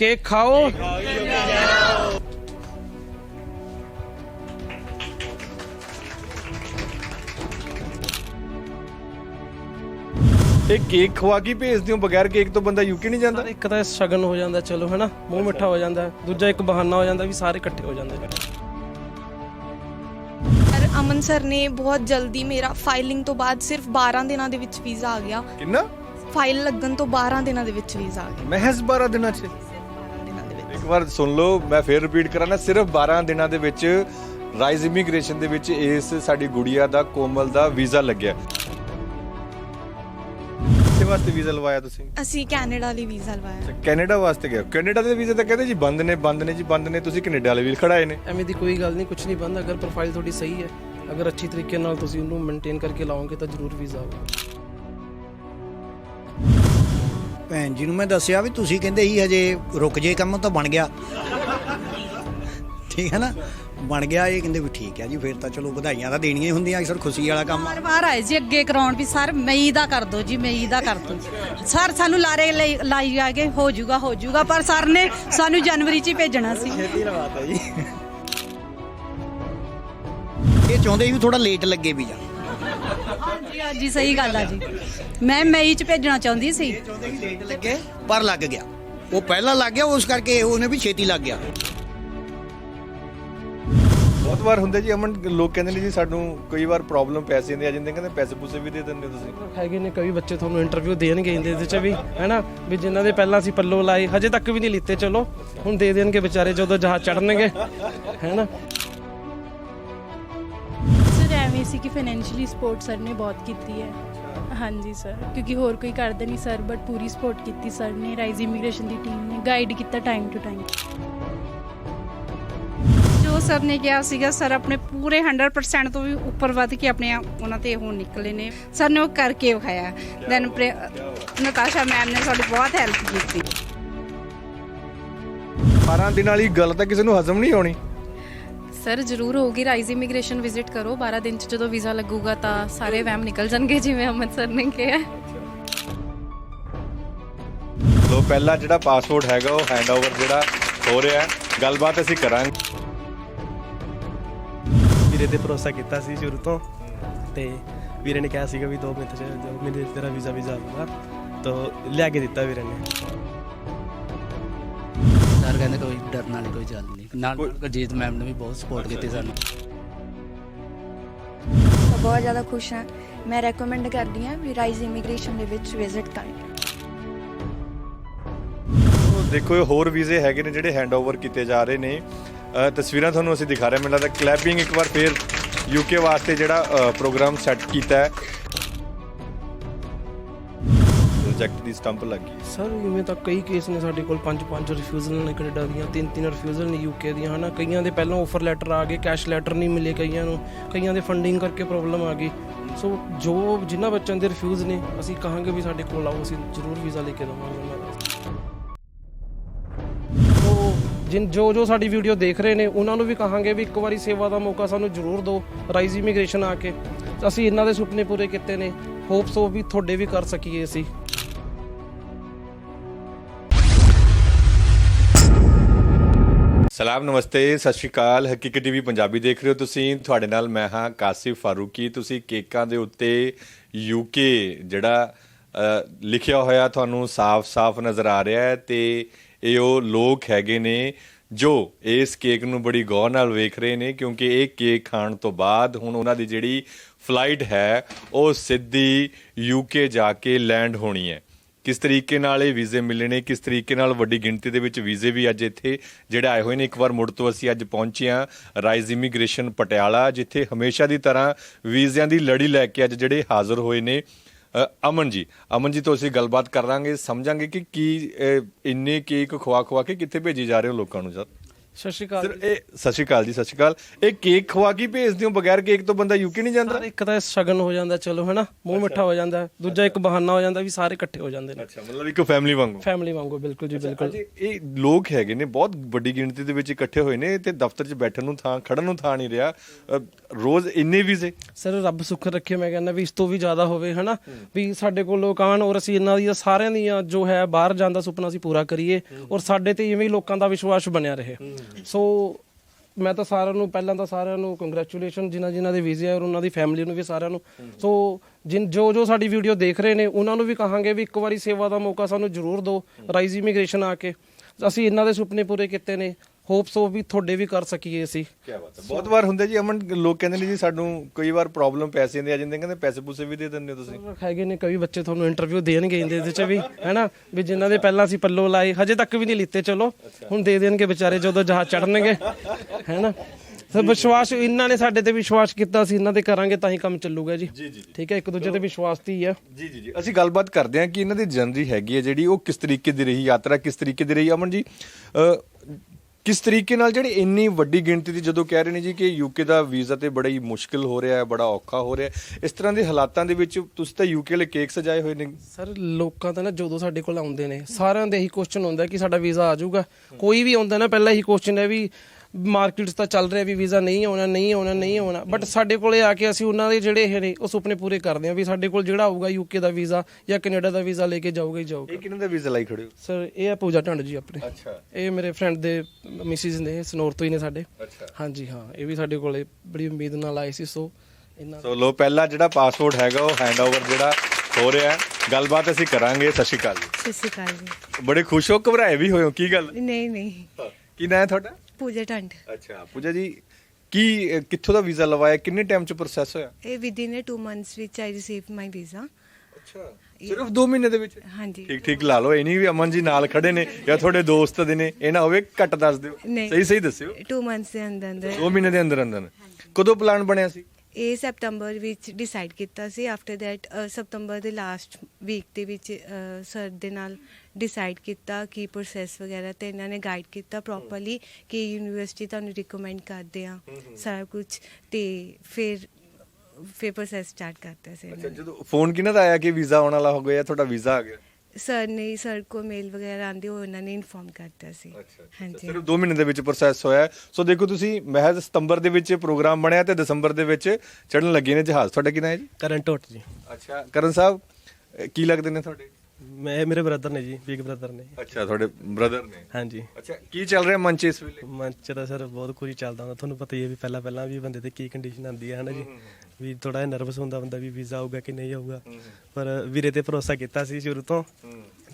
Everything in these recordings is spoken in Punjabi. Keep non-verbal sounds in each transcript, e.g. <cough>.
ਕੇਕ ਖਾਓ। ਇਹ ਕੇਕ ਖਵਾ ਕੇ ਭੇਜਦੇ ਹੋ ਬਗੈਰ ਕੇਕ ਤੋਂ ਬੰਦਾ ਯੂਕੇ ਨਹੀਂ ਜਾਂਦਾ? ਇੱਕ ਤਾਂ ਸ਼ਗਨ ਹੋ ਜਾਂਦਾ ਚਲੋ ਹੈਨਾ? ਮੂੰਹ ਮਿੱਠਾ ਹੋ ਜਾਂਦਾ ਦੂਜਾ ਇੱਕ ਬਹਾਨਾ ਹੋ ਜਾਂਦਾ ਵੀ ਸਾਰੇ ਇਕੱਠੇ ਹੋ ਜਾਂਦੇ ਸਰ ਅਮਨ ਸਰ ਨੇ ਬਹੁਤ ਜਲਦੀ ਮੇਰਾ ਫਾਈਲਿੰਗ ਤੋਂ ਬਾਅਦ ਸਿਰਫ 12 ਦਿਨਾਂ ਦੇ ਵਿੱਚ ਵੀਜ਼ਾ ਆ ਗਿਆ। ਕਿੰਨਾ? ਫਾਈਲ ਲੱਗਣ ਤੋਂ 12 ਦਿਨਾਂ ਦੇ ਵਿੱਚ ਵੀਜ਼ਾ ਆ ਗਿਆ। ਮਹਿਜ਼ 12 ਦਿਨਾਂ 'ਚ? ਵਾਰ ਸੁਣ ਲਓ ਮੈਂ ਫੇਰ ਰਿਪੀਟ ਕਰਾਂਗਾ ਸਿਰਫ 12 ਦਿਨਾਂ ਦੇ ਵਿੱਚ ਰਾਈਜ਼ ਇਮੀਗ੍ਰੇਸ਼ਨ ਦੇ ਵਿੱਚ ਇਸ ਸਾਡੀ ਗੁੜੀਆ ਦਾ ਕੋਮਲ ਦਾ ਵੀਜ਼ਾ ਲੱਗਿਆ। ਕਿਹਦੇ ਵਾਸਤੇ ਵੀਜ਼ਾ ਲਵਾਇਆ ਤੁਸੀਂ? ਅਸੀਂ ਕੈਨੇਡਾ ਲਈ ਵੀਜ਼ਾ ਲਵਾਇਆ। ਕੈਨੇਡਾ ਵਾਸਤੇ ਗਏ ਕੈਨੇਡਾ ਦੇ ਵੀਜ਼ੇ ਤਾਂ ਕਹਿੰਦੇ ਜੀ ਬੰਦ ਨੇ ਬੰਦ ਨੇ ਜੀ ਬੰਦ ਨੇ ਤੁਸੀਂ ਕੈਨੇਡਾ ਵਾਲੇ ਵੀ ਖੜਾਏ ਨੇ। ਐਵੇਂ ਦੀ ਕੋਈ ਗੱਲ ਨਹੀਂ ਕੁਝ ਨਹੀਂ ਬੰਦ ਅਗਰ ਪ੍ਰੋਫਾਈਲ ਤੁਹਾਡੀ ਸਹੀ ਹੈ ਅਗਰ ਅੱਛੀ ਤਰੀਕੇ ਨਾਲ ਤੁਸੀਂ ਉਹਨੂੰ ਮੇਨਟੇਨ ਕਰਕੇ ਲਾਓਗੇ ਤਾਂ ਜ਼ਰੂਰ ਵੀਜ਼ਾ ਆਊਗਾ। ਭੈਣ ਜੀ ਨੂੰ ਮੈਂ ਦੱਸਿਆ ਵੀ ਤੁਸੀਂ ਕਹਿੰਦੇ ਸੀ ਹਜੇ ਰੁਕ ਜੇ ਕੰਮ ਤਾਂ ਬਣ ਗਿਆ। ਠੀਕ ਹੈ ਨਾ? ਬਣ ਗਿਆ ਇਹ ਕਹਿੰਦੇ ਵੀ ਠੀਕ ਹੈ ਜੀ ਫਿਰ ਤਾਂ ਚਲੋ ਵਧਾਈਆਂ ਤਾਂ ਦੇਣੀਆਂ ਹੀ ਹੁੰਦੀਆਂ ਅਕਸਰ ਖੁਸ਼ੀ ਵਾਲਾ ਕੰਮ। ਬਾਰ ਬਾਰ ਆਏ ਜੀ ਅੱਗੇ ਕਰਾਉਣ ਵੀ ਸਰ ਮਈ ਦਾ ਕਰ ਦਿਓ ਜੀ ਮਈ ਦਾ ਕਰ ਦਿਓ ਸਰ ਸਾਨੂੰ ਲਾਰੇ ਲਈ- ਲਾਈ ਆ ਗਏ ਹੋ ਜਾਊਗਾ ਹੋ ਜਾਊਗਾ ਪਰ ਸਰ ਨੇ ਸਾਨੂੰ ਜਨਵਰੀ 'ਚ ਹੀ ਭੇਜਣਾ ਸੀ। ਇਹ ਚਾਹੁੰਦੇ ਸੀ ਵੀ ਥੋੜਾ ਲੇਟ ਲੱਗੇ ਵੀ ਜਾ ਹਾਂਜੀ ਸਹੀ ਗੱਲ ਆ ਜੀ। ਮੈਂ ਮਈ 'ਚ ਭੇਜਣਾ ਚਾਹੁੰਦੀ ਸੀ। ਚਾਹੁੰਦੇ ਸੀ ਲੇਟ ਲੱਗੇ ਪਰ ਲੱਗ ਗਿਆ। ਉਹ ਪਹਿਲਾਂ ਲੱਗ ਗਿਆ ਉਸ ਕਰਕੇ ਉਹਨੇ ਵੀ ਛੇਤੀ ਲੱਗ ਗਿਆ। ਬਹੁਤ ਵਾਰ ਹੁੰਦਾ ਜੀ ਅਮਨ ਲੋਕ ਕਹਿੰਦੇ ਨੇ ਜੀ ਸਾਨੂੰ ਕਈ ਵਾਰ ਪ੍ਰੋਬਲਮ ਪੈਸੇ ਦੇ ਆ ਜਾਂਦੇ ਕਹਿੰਦੇ ਪੈਸੇ ਪੂਸੇ ਵੀ ਦੇ ਦਿੰਦੇ ਹੋ ਤੁਸੀਂ। ਹੈਗੇ ਨੇ ਕਈ ਬੱਚੇ ਤੁਹਾਨੂੰ ਇੰਟਰਵਿਊ ਦੇਣਗੇ ਇਹਦੇ ਵਿੱਚ ਵੀ ਹੈਨਾ? ਵੀ ਜਿਨ੍ਹਾਂ ਦੇ ਪਹਿਲਾਂ ਸੀ ਪੱਲੋ ਲਾਏ ਹਜੇ ਤੱਕ ਵੀ ਨਹੀਂ ਲਿੱਤੇ ਚਲੋ। ਹੁਣ ਦੇ ਦੇਣਗੇ ਵਿਚਾਰੇ ਜਦੋਂ ਜਹਾਜ਼ ਚੜਨਗੇ ਹੈਨਾ? ਐਵੇਂ ਸੀ ਕਿ ਫਾਈਨੈਂਸ਼ੀਅਲੀ ਸਪੋਰਟ ਸਰ ਨੇ ਬਹੁਤ ਕੀਤੀ ਹੈ। ਹਾਂਜੀ ਸਰ ਕਿਉਂਕਿ ਹੋਰ ਕੋਈ ਕਰਦਾ ਨਹੀਂ ਸਰ ਬਟ ਪੂਰੀ ਸਪੋਰਟ ਕੀਤੀ ਸਰ ਨੇ ਰਾਈਜ਼ ਇਮੀਗ੍ਰੇਸ਼ਨ ਦੀ ਟੀਮ ਨੇ ਗਾਈਡ ਕੀਤਾ ਟਾਈਮ ਟੂ ਟਾਈਮ ਜੋ ਸਰ ਨੇ ਕਿਹਾ ਸੀਗਾ ਸਰ ਆਪਣੇ ਪੂਰੇ 100% ਤੋਂ ਵੀ ਉੱਪਰ ਵੱਧ ਕੇ ਆਪਣੇ ਆਪ ਉਹਨਾਂ ਤੇ ਹੁਣ ਨਿਕਲੇ ਨੇ। ਸਰ ਨੇ ਉਹ ਕਰਕੇ ਵਿਖਾਇਆ। ਦੈਨ ਨਤਾਸ਼ਾ ਮੈਮ ਨੇ ਸਾਡੀ ਬਹੁਤ ਹੈਲਪ ਕੀਤੀ। 12 ਦਿਨ ਵਾਲੀ ਗੱਲ ਤਾਂ ਕਿਸੇ ਨੂੰ ਹਜ਼ਮ ਨਹੀਂ ਆਉਣੀ ਸਰ ਜ਼ਰੂਰ ਹੋਊਗੀ। ਰਾਈਜ਼ ਇਮੀਗ੍ਰੇਸ਼ਨ ਵਿਜ਼ਿਟ ਕਰੋ। 12 ਦਿਨ ਚ ਜਦੋਂ ਵੀਜ਼ਾ ਲੱਗੂਗਾ ਤਾਂ ਸਾਰੇ ਵਹਿਮ ਨਿਕਲ ਜਾਣਗੇ ਜਿਵੇਂ ਅਮਨ ਸਰ ਨੇ ਕਿਹਾ। ਸੋ ਪਹਿਲਾ ਜਿਹੜਾ ਪਾਸਪੋਰਟ ਹੈਗਾ ਉਹ ਹੈਂਡਓਵਰ ਜਿਹੜਾ ਹੋ ਰਿਹਾ ਹੈ। ਗੱਲਬਾਤ ਅਸੀਂ ਕਰਾਂਗੇ। ਵੀਰੇ ਤੇ ਭਰੋਸਾ ਕੀਤਾ ਸੀ ਸ਼ੁਰੂ ਤੋਂ ਤੇ ਵੀਰੇ ਨੇ ਕਿਹਾ ਸੀਗਾ ਵੀ 2 ਮਿੰਟ ਚ ਜੋ ਮੇਰੇ ਤੇਰਾ ਵੀਜ਼ਾ ਵੀਜ਼ਾ ਆਊਗਾ। ਤਾਂ ਲਿਆ ਕੇ ਦਿੱਤਾ ਵੀਰੇ ਨੇ। ਸਰ ਕਹਿੰਦੇ ਕੋਈ ਡਰਨ ਵਾਲੀ ਕੋਈ ਗੱਲ ਨਹੀਂ ਨਾਲ ਗੁਰਜੀਤ ਮੈਮ ਨੇ ਵੀ ਬਹੁਤ ਸਪੋਰਟ ਕੀਤੀ ਸਾਨੂੰ। ਬਹੁਤ ਜ਼ਿਆਦਾ ਖੁਸ਼ ਹਾਂ। ਮੈਂ ਰეკਮੈਂਡ ਕਰਦੀ ਹਾਂ ਵੀ ਰਾਈਜ਼ ਇਮੀਗ੍ਰੇਸ਼ਨ ਦੇ ਵਿੱਚ ਵਿਜ਼ਿਟ ਕਰਾਂ ਉਹ ਦੇਖੋ ਇਹ ਹੋਰ ਵੀਜ਼ੇ ਹੈਗੇ ਨੇ ਜਿਹੜੇ ਹੈਂਡਓਵਰ ਕੀਤੇ ਜਾ ਰਹੇ ਨੇ। ਅ, ਤਸਵੀਰਾਂ ਤੁਹਾਨੂੰ ਅਸੀਂ ਦਿਖਾ ਰਹੇ ਹਾਂ। ਮੈਨੂੰ ਲੱਗਦਾ ਕਲੈਪਿੰਗ ਇੱਕ ਵਾਰ ਫੇਰ ਯੂਕੇ ਵਾਸਤੇ ਜਿਹੜਾ ਪ੍ਰੋਗਰਾਮ ਸੈੱਟ ਕੀਤਾ ਹੈ। ਪ੍ਰੋਜੈਕਟ ਦੀ ਸਟੰਪ ਲੱਗੀ ਸਰ, ਇਵੇਂ ਤਾਂ ਕਈ ਕੇਸ ਨੇ ਸਾਡੇ ਕੋਲ। ਪੰਜ ਪੰਜ ਰਿਫਿਊਜ਼ਲ ਨੇ ਕੈਨੇਡਾ ਦੀਆਂ, ਤਿੰਨ ਤਿੰਨ ਰਿਫਿਊਜ਼ਲ ਨੇ ਯੂਕੇ ਦੀਆਂ, ਹਨਾ? ਕਈਆਂ ਦੇ ਪਹਿਲਾਂ ਆਫਰ ਲੈਟਰ ਆ ਗਏ ਕੈਸ਼ ਲੈਟਰ ਨਹੀਂ ਮਿਲੇ ਕਈਆਂ ਨੂੰ। ਕਈਆਂ ਦੇ ਫੰਡਿੰਗ ਕਰਕੇ ਪ੍ਰੋਬਲਮ ਆ ਗਈ ਸੋ ਜੋ ਜਿਨ੍ਹਾਂ ਬੱਚਿਆਂ ਦੇ ਰਿਫਿਊਜ਼ ਨੇ, ਅਸੀਂ ਕਹਾਂਗੇ ਵੀ ਸਾਡੇ ਕੋਲ ਆਓ, ਅਸੀਂ ਜ਼ਰੂਰ ਵੀਜ਼ਾ ਲੈ ਕੇ ਦੇਵਾਂਗੇ ਉਹਨਾਂ ਦਾ। ਸੋ, ਜਿਨ ਜੋ ਜੋ ਸਾਡੀ ਵੀਡੀਓ ਦੇਖ ਰਹੇ ਨੇ, ਉਹਨਾਂ ਨੂੰ ਵੀ ਕਹਾਂਗੇ ਵੀ ਇੱਕ ਵਾਰੀ ਸੇਵਾ ਦਾ ਮੌਕਾ ਸਾਨੂੰ ਜ਼ਰੂਰ ਦਿਓ ਰਾਈਜ਼ ਇਮੀਗ੍ਰੇਸ਼ਨ ਆ ਕੇ। ਅਸੀਂ ਇਹਨਾਂ ਦੇ ਸੁਪਨੇ ਪੂਰੇ ਕੀਤੇ ਨੇ। ਹੋਪਸ ਉਹ ਵੀ ਤੁਹਾਡੇ ਵੀ ਕਰ ਸਕੀਏ ਅਸੀਂ। ਸਲਾਮ, ਨਮਸਤੇ, ਸਤਿ ਸ਼੍ਰੀ ਅਕਾਲ। ਹਕੀਕਤ ਟੀਵੀ ਪੰਜਾਬੀ ਦੇਖ ਰਹੇ ਹੋ ਤੁਸੀਂ। ਤੁਹਾਡੇ ਨਾਲ ਮੈਂ ਹਾਂ ਕਾਸਿਫ ਫਾਰੂਕੀ। ਤੁਸੀਂ ਕੇਕਾਂ ਦੇ ਉੱਤੇ ਯੂਕੇ ਜਿਹੜਾ ਲਿਖਿਆ ਹੋਇਆ ਤੁਹਾਨੂੰ ਸਾਫ਼-ਸਾਫ਼ ਨਜ਼ਰ ਆ ਰਿਹਾ ਹੈ ਤੇ ਇਹ ਉਹ ਲੋਕ ਹੈਗੇ ਨੇ ਜੋ ਇਸ ਕੇਕ ਨੂੰ ਬੜੀ ਗੌਰ ਨਾਲ ਵੇਖ ਰਹੇ ਨੇ ਕਿਉਂਕਿ ਇਹ ਕੇਕ ਖਾਣ ਤੋਂ ਬਾਅਦ ਹੁਣ ਉਹਨਾਂ ਦੀ ਜਿਹੜੀ ਫਲਾਈਟ ਹੈ, ਉਹ ਸਿੱਧੀ ਯੂਕੇ ਜਾ ਕੇ ਲੈਂਡ ਹੋਣੀ ਹੈ। ਕਿਸ ਤਰੀਕੇ ਨਾਲ ਇਹ ਵੀਜ਼ੇ ਮਿਲੇ ਨੇ ਕਿਸ ਤਰੀਕੇ ਨਾਲ ਵੱਡੀ ਗਿਣਤੀ ਦੇ ਵਿੱਚ ਵੀਜ਼ੇ ਵੀ ਅੱਜ ਇੱਥੇ ਜਿਹੜੇ ਆਏ ਹੋਏ ਨੇ ਇੱਕ ਵਾਰ ਮੁੜ ਤੋਂ ਅਸੀਂ ਅੱਜ ਪਹੁੰਚੇ ਹਾਂ ਰਾਈਜ਼ ਇਮੀਗ੍ਰੇਸ਼ਨ ਪਟਿਆਲਾ ਜਿੱਥੇ ਹਮੇਸ਼ਾ ਦੀ ਤਰ੍ਹਾਂ ਵੀਜ਼ਿਆਂ ਦੀ ਲੜੀ ਲੈ ਕੇ ਅੱਜ ਜਿਹੜੇ ਹਾਜ਼ਰ ਹੋਏ ਨੇ ਅਮਨ ਜੀ। ਅਮਨ ਜੀ ਤੋਂ ਅਸੀਂ ਗੱਲਬਾਤ ਕਰਾਂਗੇ ਸਮਝਾਂਗੇ ਕਿ ਕੀ ਅ, ਇੰਨੇ ਕੇਕ ਖਵਾ ਖਵਾ ਕੇ ਕਿੱਥੇ ਭੇਜੀ ਜਾ ਰਹੇ ਹੋ ਲੋਕਾਂ ਨੂੰ ਸਰ? ਸਤਿ ਸ਼੍ਰੀ ਅਕਾਲ ਇਹ ਸਤਿ ਸ਼੍ਰੀ ਅਕਾਲ ਜੀ ਸਤਿ ਸ਼੍ਰੀ ਅਕਾਲ। ਇਹ ਕੇਕ ਖਵਾ ਕੇ ਭੇਜਦੇ ਹੋ ਬਗੈਰ ਕੇਕ ਤੋਂ ਬੰਦਾ ਯੂਕੇ ਨਹੀਂ ਜਾਂਦਾ? ਇੱਕ ਤਾਂ ਸ਼ਗਨ ਹੋ ਜਾਂਦਾ ਚਲੋ ਹਨਾ? ਮੂੰਹ ਮਿੱਠਾ ਹੋ ਜਾਂਦਾ ਦੂਜਾ ਇੱਕ ਬਹਾਨਾ ਹੋ ਜਾਂਦਾ ਵੀ ਸਾਰੇ ਇਕੱਠੇ ਹੋ ਜਾਂਦੇ ਨੇ। ਅੱਛਾ ਮਤਲਬ ਇੱਕ ਫੈਮਿਲੀ ਵਾਂਗੂ। ਫੈਮਿਲੀ ਵਾਂਗੂ ਬਿਲਕੁਲ ਜੀ ਬਿਲਕੁਲ। ਇਹ ਲੋਕ ਹੈਗੇ ਨੇ ਬਹੁਤ ਵੱਡੀ ਗਿਣਤੀ ਦੇ ਵਿੱਚ ਇਕੱਠੇ ਹੋਏ ਨੇ ਤੇ ਦਫ਼ਤਰ 'ਚ ਬੈਠਣ ਨੂੰ ਥਾਂ ਖੜਨ ਨੂੰ ਥਾਂ ਨਹੀਂ ਰਿਹਾ। ਰੋਜ਼ ਇੰਨੇ ਵੀਜ਼ੇ ਸਰ ਰੱਬ ਸੁੱਖ ਰੱਖੇ ਮੈਂ ਕਹਿੰਦਾ ਵੀ ਇਸ ਤੋਂ ਵੀ ਜ਼ਿਆਦਾ ਹੋਵੇ ਹਨਾ? ਵੀ ਸਾਡੇ ਕੋਲ ਲੋਕ ਆਉਣ ਔਰ ਅਸੀਂ ਇਹਨਾਂ ਦੀਆਂ ਸਾਰਿਆਂ ਦੀਆਂ ਜੋ ਹੈ ਬਾਹਰ ਜਾਣ ਦਾ ਸੁਪਨਾ ਅਸੀਂ ਪੂਰਾ ਕਰੀਏ ਔਰ ਸਾਡੇ ਤੇ ਇਵੇਂ ਹੀ ਲੋਕਾਂ ਦਾ ਵਿਸ਼ਵਾਸ ਬਣਿਆ ਰਹੇ। ਸੋ ਮੈਂ ਤਾਂ ਸਾਰਿਆਂ ਨੂੰ, ਪਹਿਲਾਂ ਤਾਂ ਸਾਰਿਆਂ ਨੂੰ ਕੰਗ੍ਰੈਚੁਲੇਸ਼ਨ ਜਿਨ੍ਹਾਂ ਜਿਨ੍ਹਾਂ ਦੇ ਵੀਜ਼ੇ ਆ ਔਰ ਉਹਨਾਂ ਦੀ ਫੈਮਿਲੀ ਨੂੰ ਵੀ ਸਾਰਿਆਂ ਨੂੰ। ਸੋ ਜਿਨ ਜੋ ਜੋ ਸਾਡੀ ਵੀਡੀਓ ਦੇਖ ਰਹੇ ਨੇ, ਉਹਨਾਂ ਨੂੰ ਵੀ ਕਹਾਂਗੇ ਵੀ ਇੱਕ ਵਾਰੀ ਸੇਵਾ ਦਾ ਮੌਕਾ ਸਾਨੂੰ ਜ਼ਰੂਰ ਦਿਓ। ਰਾਈਜ਼ ਇਮੀਗ੍ਰੇਸ਼ਨ ਆ ਕੇ। ਅਸੀਂ ਇਹਨਾਂ ਦੇ ਸੁਪਨੇ ਪੂਰੇ ਕੀਤੇ ਨੇ। ਹੋਪਸ ਉਹ ਵੀ ਤੁਹਾਡੇ ਵੀ ਕਰ ਸਕੀਏ ਅਸੀਂ। ਕੀ ਬਾਤ ਹੈ। ਬਹੁਤ ਵਾਰ ਹੁੰਦਾ ਜੀ ਅਮਨ ਲੋਕ ਕਹਿੰਦੇ ਨੇ ਜੀ ਸਾਨੂੰ ਕਈ ਵਾਰ ਪ੍ਰੋਬਲਮ ਪੈਸੇ ਦੇ ਆ ਜਾਂਦੇ ਕਹਿੰਦੇ ਪੈਸੇ ਪੂਸੇ ਵੀ ਦੇ ਦਿੰਦੇ ਹੋ ਤੁਸੀਂ। ਹੈਗੇ ਨੇ ਕਈ ਬੱਚੇ ਤੁਹਾਨੂੰ ਇੰਟਰਵਿਊ ਦੇਣਗੇ ਇਹਦੇ ਵਿੱਚ ਵੀ ਹੈਨਾ? ਵੀ ਜਿਨ੍ਹਾਂ ਦੇ ਪਹਿਲਾਂ ਅਸੀਂ ਪੱਲੋ ਲਾਏ ਹਜੇ ਤੱਕ ਵੀ ਨਹੀਂ ਲਿੱਤੇ ਚਲੋ। ਹੁਣ ਦੇ ਦੇਣਗੇ ਵਿਚਾਰੇ ਜਦੋਂ ਜਹਾਜ਼ ਚੜਨਗੇ ਹੈਨਾ? ਸੋ ਵਿਸ਼ਵਾਸ ਇਹਨਾਂ ਨੇ ਸਾਡੇ ਤੇ ਵਿਸ਼ਵਾਸ ਕੀਤਾ ਸੀ ਇਹਨਾਂ ਤੇ ਕਰਾਂਗੇ ਤਾਂ ਹੀ ਕੰਮ ਚੱਲੂਗਾ ਜੀ। ਠੀਕ ਹੈ ਇੱਕ ਦੂਜੇ ਤੇ ਵਿਸ਼ਵਾਸ ਤੇ ਹੀ ਆ। ਜੀ ਜੀ ਜੀ। ਅਸੀਂ ਗੱਲਬਾਤ ਕਰਦੇ ਹਾਂ ਕਿ ਇਹਨਾਂ ਦੀ ਜਰਨੀ ਹੈਗੀ ਹੈ ਜਿਹੜੀ ਉਹ ਕਿਸ ਤਰੀਕੇ ਦੀ ਰਹੀ ਯਾਤਰਾ ਕਿਸ ਤਰੀਕੇ ਦੀ ਰਹੀ। ਅਮਨ ਜੀ ਕਿਸ ਤਰੀਕੇ ਨਾਲ ਜਿਹੜੀ ਇੰਨੀ ਵੱਡੀ ਗਿਣਤੀ ਦੀ ਜਦੋਂ ਕਹਿ ਰਹੇ ਨੇ ਜੀ ਕਿ ਯੂਕੇ ਦਾ ਵੀਜ਼ਾ ਤੇ ਬੜਾ ਹੀ ਮੁਸ਼ਕਿਲ ਹੋ ਰਿਹਾ ਹੈ, ਬੜਾ ਔਖਾ ਹੋ ਰਿਹਾ ਹੈ, ਇਸ ਤਰ੍ਹਾਂ ਦੇ ਹਾਲਾਤਾਂ ਦੇ ਵਿੱਚ ਤੁਸੀਂ ਤਾਂ ਯੂਕੇ ਲਈ ਕੇਕ ਸਜਾਏ ਹੋਏ ਨੇ? ਸਰ, ਲੋਕਾਂ ਤਾਂ ਨਾ ਜਦੋਂ ਸਾਡੇ ਕੋਲ ਆਉਂਦੇ ਨੇ, ਸਾਰਿਆਂ ਦੇ ਇਹੀ ਕੁਐਸਚਨ ਹੁੰਦਾ ਕਿ ਸਾਡਾ ਵੀਜ਼ਾ ਆ ਜਾਊਗਾ। ਕੋਈ ਵੀ ਆਉਂਦਾ ਨਾ, ਪਹਿਲਾਂ ਇਹੀ ਕੁਐਸਚਨ ਹੈ ਵੀ ਮਾਰਕੀਟਸ ਤਾਂ ਚੱਲ ਰਿਹਾ ਵੀ ਵੀਜ਼ਾ ਨਹੀਂ ਆਉਣਾ ਨਹੀਂ ਆਉਣਾ ਨਹੀਂ ਆਉਣਾ। ਬਟ ਸਾਡੇ ਕੋਲੇ ਆ ਕੇ ਅਸੀਂ ਉਹਨਾਂ ਦੇ ਜਿਹੜੇ ਇਹ ਨੇ ਉਹ ਸੁਪਨੇ ਪੂਰੇ ਕਰਦੇ ਹਾਂ ਵੀ ਸਾਡੇ ਕੋਲ ਜਿਹੜਾ ਆਊਗਾ ਯੂਕੇ ਦਾ ਵੀਜ਼ਾ ਜਾਂ ਕੈਨੇਡਾ ਦਾ ਵੀਜ਼ਾ ਲੈ ਕੇ ਜਾਊਗਾ ਹੀ ਜਾਊਗਾ। ਇਹ ਕਿਹਨਾਂ ਦਾ ਵੀਜ਼ਾ ਲਾਈ ਖੜੇ ਹੋ? ਸਰ ਇਹ ਆ ਪੂਜਾ ਢੰਡ ਜੀ ਆਪਣੇ। ਅੱਛਾ। ਇਹ ਮੇਰੇ ਫਰੈਂਡ ਦੇ ਮਿਸਿਸ ਨੇ ਸਨੋਰ ਤੋਂ ਹੀ ਨੇ ਸਾਡੇ। ਅੱਛਾ। ਹਾਂਜੀ ਹਾਂ ਇਹ ਵੀ ਸਾਡੇ ਕੋਲੇ ਬੜੀ ਉਮੀਦ ਨਾਲ ਆਏ ਸੀ ਸੋ ਇਹਨਾਂ ਸੋ ਲੋ ਪਹਿਲਾ ਜਿਹੜਾ ਪਾਸਪੋਰਟ ਹੈਗਾ ਉਹ ਹੈਂਡਓਵਰ ਜਿਹੜਾ ਹੋ ਰਿਹਾ ਹੈ। ਗੱਲਬਾਤ ਅਸੀਂ ਕਰਾਂਗੇ ਸਤਿ ਸ਼੍ਰੀ ਅਕਾਲ ਜੀ। ਸਤਿ ਸ਼੍ਰੀ ਅਕਾਲ ਜੀ। ਬੜੇ ਖੁਸ਼ ਹੋ ਘਬਰਾਏ ਵੀ ਹੋਏ ਹੋ ਕੀ ਗੱਲ? ਨਹੀਂ ਨਹੀਂ। ਕੀ ਨਾਂ ਹੈ ਤੁਹਾਡਾ? ਪੂਜਾ ਟੰਡ। ਅੱਛਾ ਪੂਜਾ ਜੀ ਕੀ ਕਿੱਥੋਂ ਦਾ ਵੀਜ਼ਾ ਲਵਾਇਆ? ਕਿੰਨੇ ਟਾਈਮ ਚ ਪ੍ਰੋਸੈਸ ਹੋਇਆ? ਇਹ ਵਿਦਿਨ 2 ਮੰਥਸ ਵਿੱਚ ਆਈ ਰਿਸੀਵ ਮਾਈ ਵੀਜ਼ਾ ਅੱਛਾ ਸਿਰਫ 2 ਮਹੀਨੇ ਦੇ ਵਿੱਚ? ਹਾਂਜੀ। ਠੀਕ ਠੀਕ ਲਾ ਲਓ ਇਹ ਨਹੀਂ ਵੀ ਅਮਨ ਜੀ ਨਾਲ ਖੜੇ ਨੇ ਜਾਂ ਤੁਹਾਡੇ ਦੋਸਤ ਦੇ ਨੇ ਇਹ ਨਾ ਹੋਵੇ ਘੱਟ ਦੱਸ ਦਿਓ। ਨਹੀਂ। ਸਹੀ ਸਹੀ ਦੱਸਿਓ। 2 ਮੰਥਸ ਦੇ ਅੰਦਰ ਅੰਦਰ 2 ਮਹੀਨੇ ਦੇ ਅੰਦਰ ਅੰਦਰ ਕਦੋਂ ਪਲਾਨ ਬਣਿਆ ਸੀ? ਇਹ ਸਪਟੰਬਰ ਵਿੱਚ ਡਿਸਾਈਡ ਕੀਤਾ ਸੀ। ਆਫਟਰ ਦੈਟ ਸਪਟੰਬਰ ਦੇ ਲਾਸਟ ਵੀਕ ਦੇ ਵਿੱਚ ਸਰ ਦੇ ਨਾਲ ਡਿਸਾਈਡ ਕੀਤਾ ਕੀ ਪ੍ਰੋਸੈਸ ਵਗੈਰਾ ਤੇ ਇਹਨਾਂ ਨੇ ਗਾਈਡ ਕੀਤਾ ਪ੍ਰੋਪਰਲੀ ਕਿ ਯੂਨੀਵਰਸਿਟੀ ਤੁਹਾਨੂੰ ਰਿਕਮੈਂਡ ਕਰਦੇ ਆ। ਸਾਰਾ ਕੁਝ ਤੇ ਫਿਰ ਫਿਰ ਪ੍ਰੋਸੈਸ ਸਟਾਰਟ ਕਰਤਾ ਸੀ ਅੱਛਾ ਜਦੋਂ ਫੋਨ ਕਿਹਨਾਂ ਦਾ ਆਇਆ ਕਿ ਵੀਜ਼ਾ ਆਉਣ ਵਾਲਾ ਹੋ ਗਿਆ ਤੁਹਾਡਾ ਵੀਜ਼ਾ ਆ ਗਿਆ? ਸਰ ਨੇ ਸਰ ਕੋ ਮੇਲ ਵਗੈਰਾ ਆਂਦੇ ਉਹ ਉਹਨਾਂ ਨੇ ਇਨਫੋਰਮ ਕਰਤਾ ਸੀ। ਹਾਂਜੀ। ਸਿਰਫ 2 ਮਹੀਨੇ ਦੇ ਵਿੱਚ ਪ੍ਰੋਸੈਸ ਹੋਇਆ ਹੈ। ਸੋ ਦੇਖੋ ਤੁਸੀਂ ਮਹਿਜ਼ ਸਤੰਬਰ ਦੇ ਵਿੱਚ ਪ੍ਰੋਗਰਾਮ ਬਣਿਆ ਤੇ ਦਸੰਬਰ ਦੇ ਵਿੱਚ ਚੜਨ ਲੱਗੇ ਨੇ ਜਹਾਜ਼। ਤੁਹਾਡਾ ਕੀ ਨਾਮ ਹੈ ਜੀ? ਕਰਨ ਟੋਟ ਜੀ। ਅੱਛਾ ਕਰਨ ਸਾਹਿਬ ਕੀ ਲੱਗਦੇ ਨੇ ਤੁਹਾਡੇ? ਮੈਂ ਮੇਰੇ ਬ੍ਰਦਰ ਨੇ ਜੀ ਬਿਗ ਬ੍ਰਦਰ ਨੇ। ਅੱਛਾ ਤੁਹਾਡੇ ਬ੍ਰਦਰ ਨੇ। ਹਾਂਜੀ। ਅੱਛਾ ਕੀ ਚੱਲ ਰਿਹਾ ਮਨ ਚ ਇਸ ਵੇਲੇ? ਮਨ ਚ ਤਾਂ ਸਰ ਬਹੁਤ ਕੁਝ ਚੱਲਦਾ ਹੁੰਦਾ। ਤੁਹਾਨੂੰ ਪਤਾ ਹੀ ਹੈ ਵੀ ਪਹਿਲਾਂ ਪਹਿਲਾਂ ਵੀ ਬੰਦੇ ਤੇ ਕੀ ਕੰਡੀਸ਼ਨ ਆਉਂਦੀ ਹੈ ਹਨਾ ਜੀ। ਵੀ ਥੋੜਾ ਜਿਹਾ ਨਰਵਸ ਹੁੰਦਾ ਬੰਦਾ ਵੀ ਵੀਜ਼ਾ ਆਊਗਾ ਕਿ ਨਹੀਂ ਆਊਗਾ। ਪਰ ਵੀਰੇ ਤੇ ਭਰੋਸਾ ਕੀਤਾ ਸੀ ਸ਼ੁਰੂ ਤੋਂ।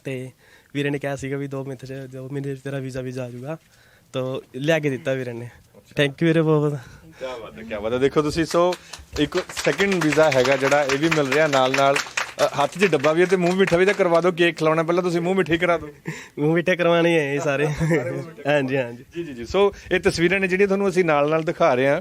ਤੇ ਵੀਰੇ ਨੇ ਕਿਹਾ ਸੀਗਾ ਵੀ 2 ਮਿੰਟ ਚ 2 ਮਹੀਨੇ ਚ ਤੇਰਾ ਵੀਜ਼ਾ ਵੀਜ਼ਾ ਆ ਜਾਊਗਾ ਤਾਂ ਲਿਆ ਕੇ ਦਿੱਤਾ ਵੀਰੇ ਨੇ। ਥੈਂਕ ਯੂ ਵੀਰੇ ਬਹੁਤ। ਬਹੁਤ ਕੀ ਬਾਤ ਹੈ ਕੀ ਬਾਤ ਹੈ। ਦੇਖੋ ਤੁਸੀਂ ਸੋ ਇੱਕ ਸੈਕਿੰਡ ਵੀਜ਼ਾ ਹੈਗਾ ਜਿਹੜਾ ਇਹ ਵੀ ਮਿਲ ਰਿਹਾ ਨਾਲ ਨਾਲ। ਹੱਥ 'ਚ ਡੱਬਾ ਵੀ ਹੈ ਤੇ ਮੂੰਹ ਮਿੱਠਾ ਵੀ ਤਾਂ ਕਰਵਾ ਦਿਓ ਕੇਕ ਖਿਲਾਉਣਾ ਪਹਿਲਾਂ ਤੁਸੀਂ ਮੂੰਹ ਮਿੱਠੇ ਕਰਾ ਦਿਓ। ਮੂੰਹ ਮਿੱਠੇ ਕਰਵਾਣੇ ਹੈ ਇਹ ਸਾਰੇ। ਹਾਂਜੀ ਹਾਂਜੀ। ਜੀ ਜੀ ਜੀ। ਸੋ ਇਹ ਤਸਵੀਰਾਂ ਨੇ ਜਿਹੜੀਆਂ ਤੁਹਾਨੂੰ ਅਸੀਂ ਨਾਲ ਨਾਲ ਦਿਖਾ ਰਹੇ ਹਾਂ।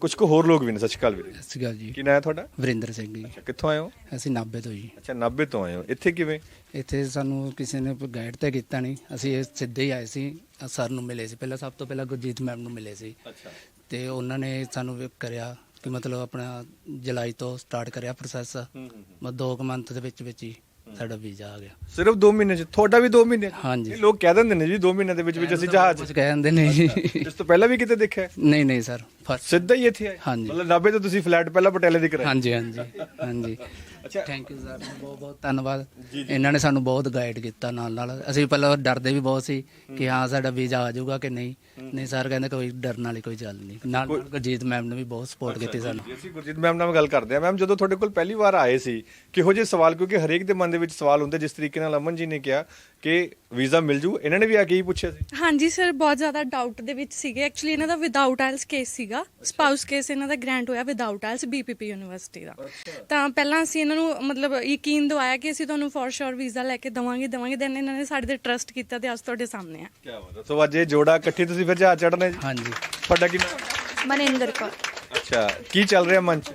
ਕੁਝ ਕੁ ਹੋਰ ਲੋਕ ਵੀ ਨੇ ਸਤਿ ਸ਼੍ਰੀ ਅਕਾਲ ਵੀਰੇ ਸਤਿ ਸ਼੍ਰੀ ਅਕਾਲ ਜੀ। ਕੀ ਨਾਂ ਹੈ ਤੁਹਾਡਾ? ਵਰਿੰਦਰ ਸਿੰਘ ਜੀ। ਅੱਛਾ ਕਿੱਥੋਂ ਆਏ ਹੋ? ਅਸੀਂ ਨਾਭੇ ਤੋਂ ਜੀ। ਅੱਛਾ 90 ਤੋਂ ਆਏ ਹੋ। ਇੱਥੇ ਕਿਵੇਂ? ਇੱਥੇ ਸਾਨੂੰ ਕਿਸੇ ਨੇ ਗਾਈਡ ਤਾਂ ਕੀਤਾ ਨਹੀਂ। ਅਸੀਂ ਇਹ ਸਿੱਧੇ ਹੀ ਆਏ ਸੀ ਸਰ ਨੂੰ ਮਿਲੇ ਸੀ। ਪਹਿਲਾਂ ਸਭ ਤੋਂ ਪਹਿਲਾਂ ਗੁਰਜੀਤ ਮੈਮ ਨੂੰ ਮਿਲੇ ਸੀ। ਅੱਛਾ। ਤੇ ਉਹਨਾਂ ਨੇ ਸਾਨੂੰ ਕਰਿਆ ਕਿ ਮਤਲਬ ਆਪਣਾ ਜੁਲਾਈ ਤੋਂ ਸਟਾਰਟ ਕਰਿਆ ਪ੍ਰੋਸੈਸ ਮੈਂ ਦੋ ਕੁ ਮੰਥ ਦੇ ਵਿੱਚ ਵਿੱਚ ਹੀ ਸਾਡਾ ਵੀਜ਼ਾ ਆ ਗਿਆ। ਸਿਰਫ 2 ਮਹੀਨੇ 'ਚ? ਤੁਹਾਡਾ ਵੀ 2 ਮਹੀਨੇ? ਹਾਂਜੀ। ਲੋਕ ਕਹਿ ਦਿੰਦੇ ਨੇ ਜੀ 2 ਮਹੀਨੇ ਦੇ ਵਿੱਚ ਵਿੱਚ ਅਸੀਂ ਜਹਾਜ਼ ਕੁਝ ਕਹਿੰਦੇ ਨੇ ਜੀ। ਇਸ ਤੋਂ ਪਹਿਲਾਂ ਵੀ ਕਿਤੇ ਦੇਖਿਆ? ਨਹੀਂ ਨਹੀਂ ਸਰ। ਫਸਟ ਸਿੱਧਾ ਹੀ ਇੱਥੇ ਆਏ? ਹਾਂਜੀ। ਮਤਲਬ 90 ਤੋਂ ਤੁਸੀਂ ਫਲੈਟ ਪਹਿਲਾਂ ਪਟਿਆਲੇ ਦੀ ਕਰਾਇਆ ਹਾਂਜੀ ਹਾਂਜੀ ਹਾਂਜੀ। ਅੱਛਾ। ਥੈਂਕ ਯੂ ਸਰ ਬਹੁਤ ਬਹੁਤ ਧੰਨਵਾਦ। ਇਹਨਾਂ ਨੇ ਸਾਨੂੰ ਬਹੁਤ ਗਾਈਡ ਕੀਤਾ ਨਾਲ ਨਾਲ। ਅਸੀਂ ਪਹਿਲਾਂ ਡਰਦੇ ਵੀ ਬਹੁਤ ਸੀ ਕਿ ਹਾਂ ਸਾਡਾ ਵੀਜ਼ਾ ਆ ਜਾਊਗਾ ਕਿ ਨਹੀਂ। ਨਹੀਂ ਸਰ ਕਹਿੰਦੇ ਕੋਈ ਡਰਨ ਵਾਲੀ ਕੋਈ ਗੱਲ ਨਹੀਂ। ਨਾਲ ਗੁਰਜੀਤ ਮੈਮ ਨੇ ਵੀ ਬਹੁਤ ਸਪੋਰਟ ਕੀਤੀ ਸਾਨੂੰ। ਅਸੀਂ ਗੁਰਜੀਤ ਮੈਮ ਨਾਲ ਗੱਲ ਕਰਦੇ ਹਾਂ। ਮੈਮ ਜਦੋਂ ਤੁਹਾਡੇ ਕੋਲ ਪਹਿਲੀ ਵਾਰ ਆਏ ਸੀ ਕਿਹੋ ਜਿਹੇ ਸਵਾਲ? ਕਿਉਂਕਿ ਹਰੇਕ ਦੇ ਮਨ ਦੇ ਵਿੱਚ ਸਵਾਲ ਹੁੰਦੇ ਜਿਸ ਤਰੀਕੇ ਨਾਲ ਅਮਨ ਜੀ ਨੇ ਕਿਹਾ ਕਿ ਵੀਜ਼ਾ ਮਿਲ ਜੂ? ਇਹਨਾਂ ਨੇ ਵੀ ਆ ਕੇ ਹੀ ਪੁੱਛਿਆ ਸੀ। ਹਾਂਜੀ ਸਰ ਬਹੁਤ ਜ਼ਿਆਦਾ ਡਾਊਟ ਦੇ ਵਿੱਚ ਸੀਗੇ। ਐਕਚੁਅਲੀ ਇਹਨਾਂ ਦਾ ਵਿਦਆਊਟ ਆਇਲਸ ਕੇਸ ਸੀਗਾ। ਸਪਾਊਸ ਕੇਸ ਇਹਨਾਂ ਦਾ ਗ੍ਰਾਂਟ ਹੋਇਆ ਵਿਦਆਊਟ ਆਇਲਸ ਬੀਪੀਪੀ ਯੂਨੀਵਰਸਿਟੀ ਦਾ। ਤਾਂ ਪਹਿਲਾਂ ਅਸੀਂ ਇਹਨਾਂ ਨੂੰ ਮਤਲਬ ਯਕੀਨ ਦਿਵਾਇਆ ਕਿ ਅਸੀਂ ਤੁਹਾਨੂੰ ਫॉर ਸ਼ੋਰ ਵੀਜ਼ਾ ਲੈ ਕੇ ਦਵਾਂਗੇ ਦਵਾਂਗੇ। ਦੈਨ ਇਹਨਾਂ ਨੇ ਸਾਡੇ ਤੇ ਟਰਸਟ ਕੀਤਾ ਤੇ ਅੱਜ ਤੁਹਾਡੇ ਸਾਹਮਣੇ ਆ। ਕੀ ਬਾਤ ਹੈ। ਸੋ ਅੱਜ ਇਹ ਜੋੜਾ ਇਕੱਠੇ ਤੁਸੀਂ ਫਿਰ ਜਹਾਜ਼ ਚੜਨੇ ਜੀ? ਹਾਂਜੀ। ਤੁਹਾਡਾ ਕੀ ਨਾਮ? ਮਨਿੰਦਰ ਕੌਰ। ਅੱਛਾ ਕੀ ਚੱਲ ਰਿਹਾ ਮਨ ਚ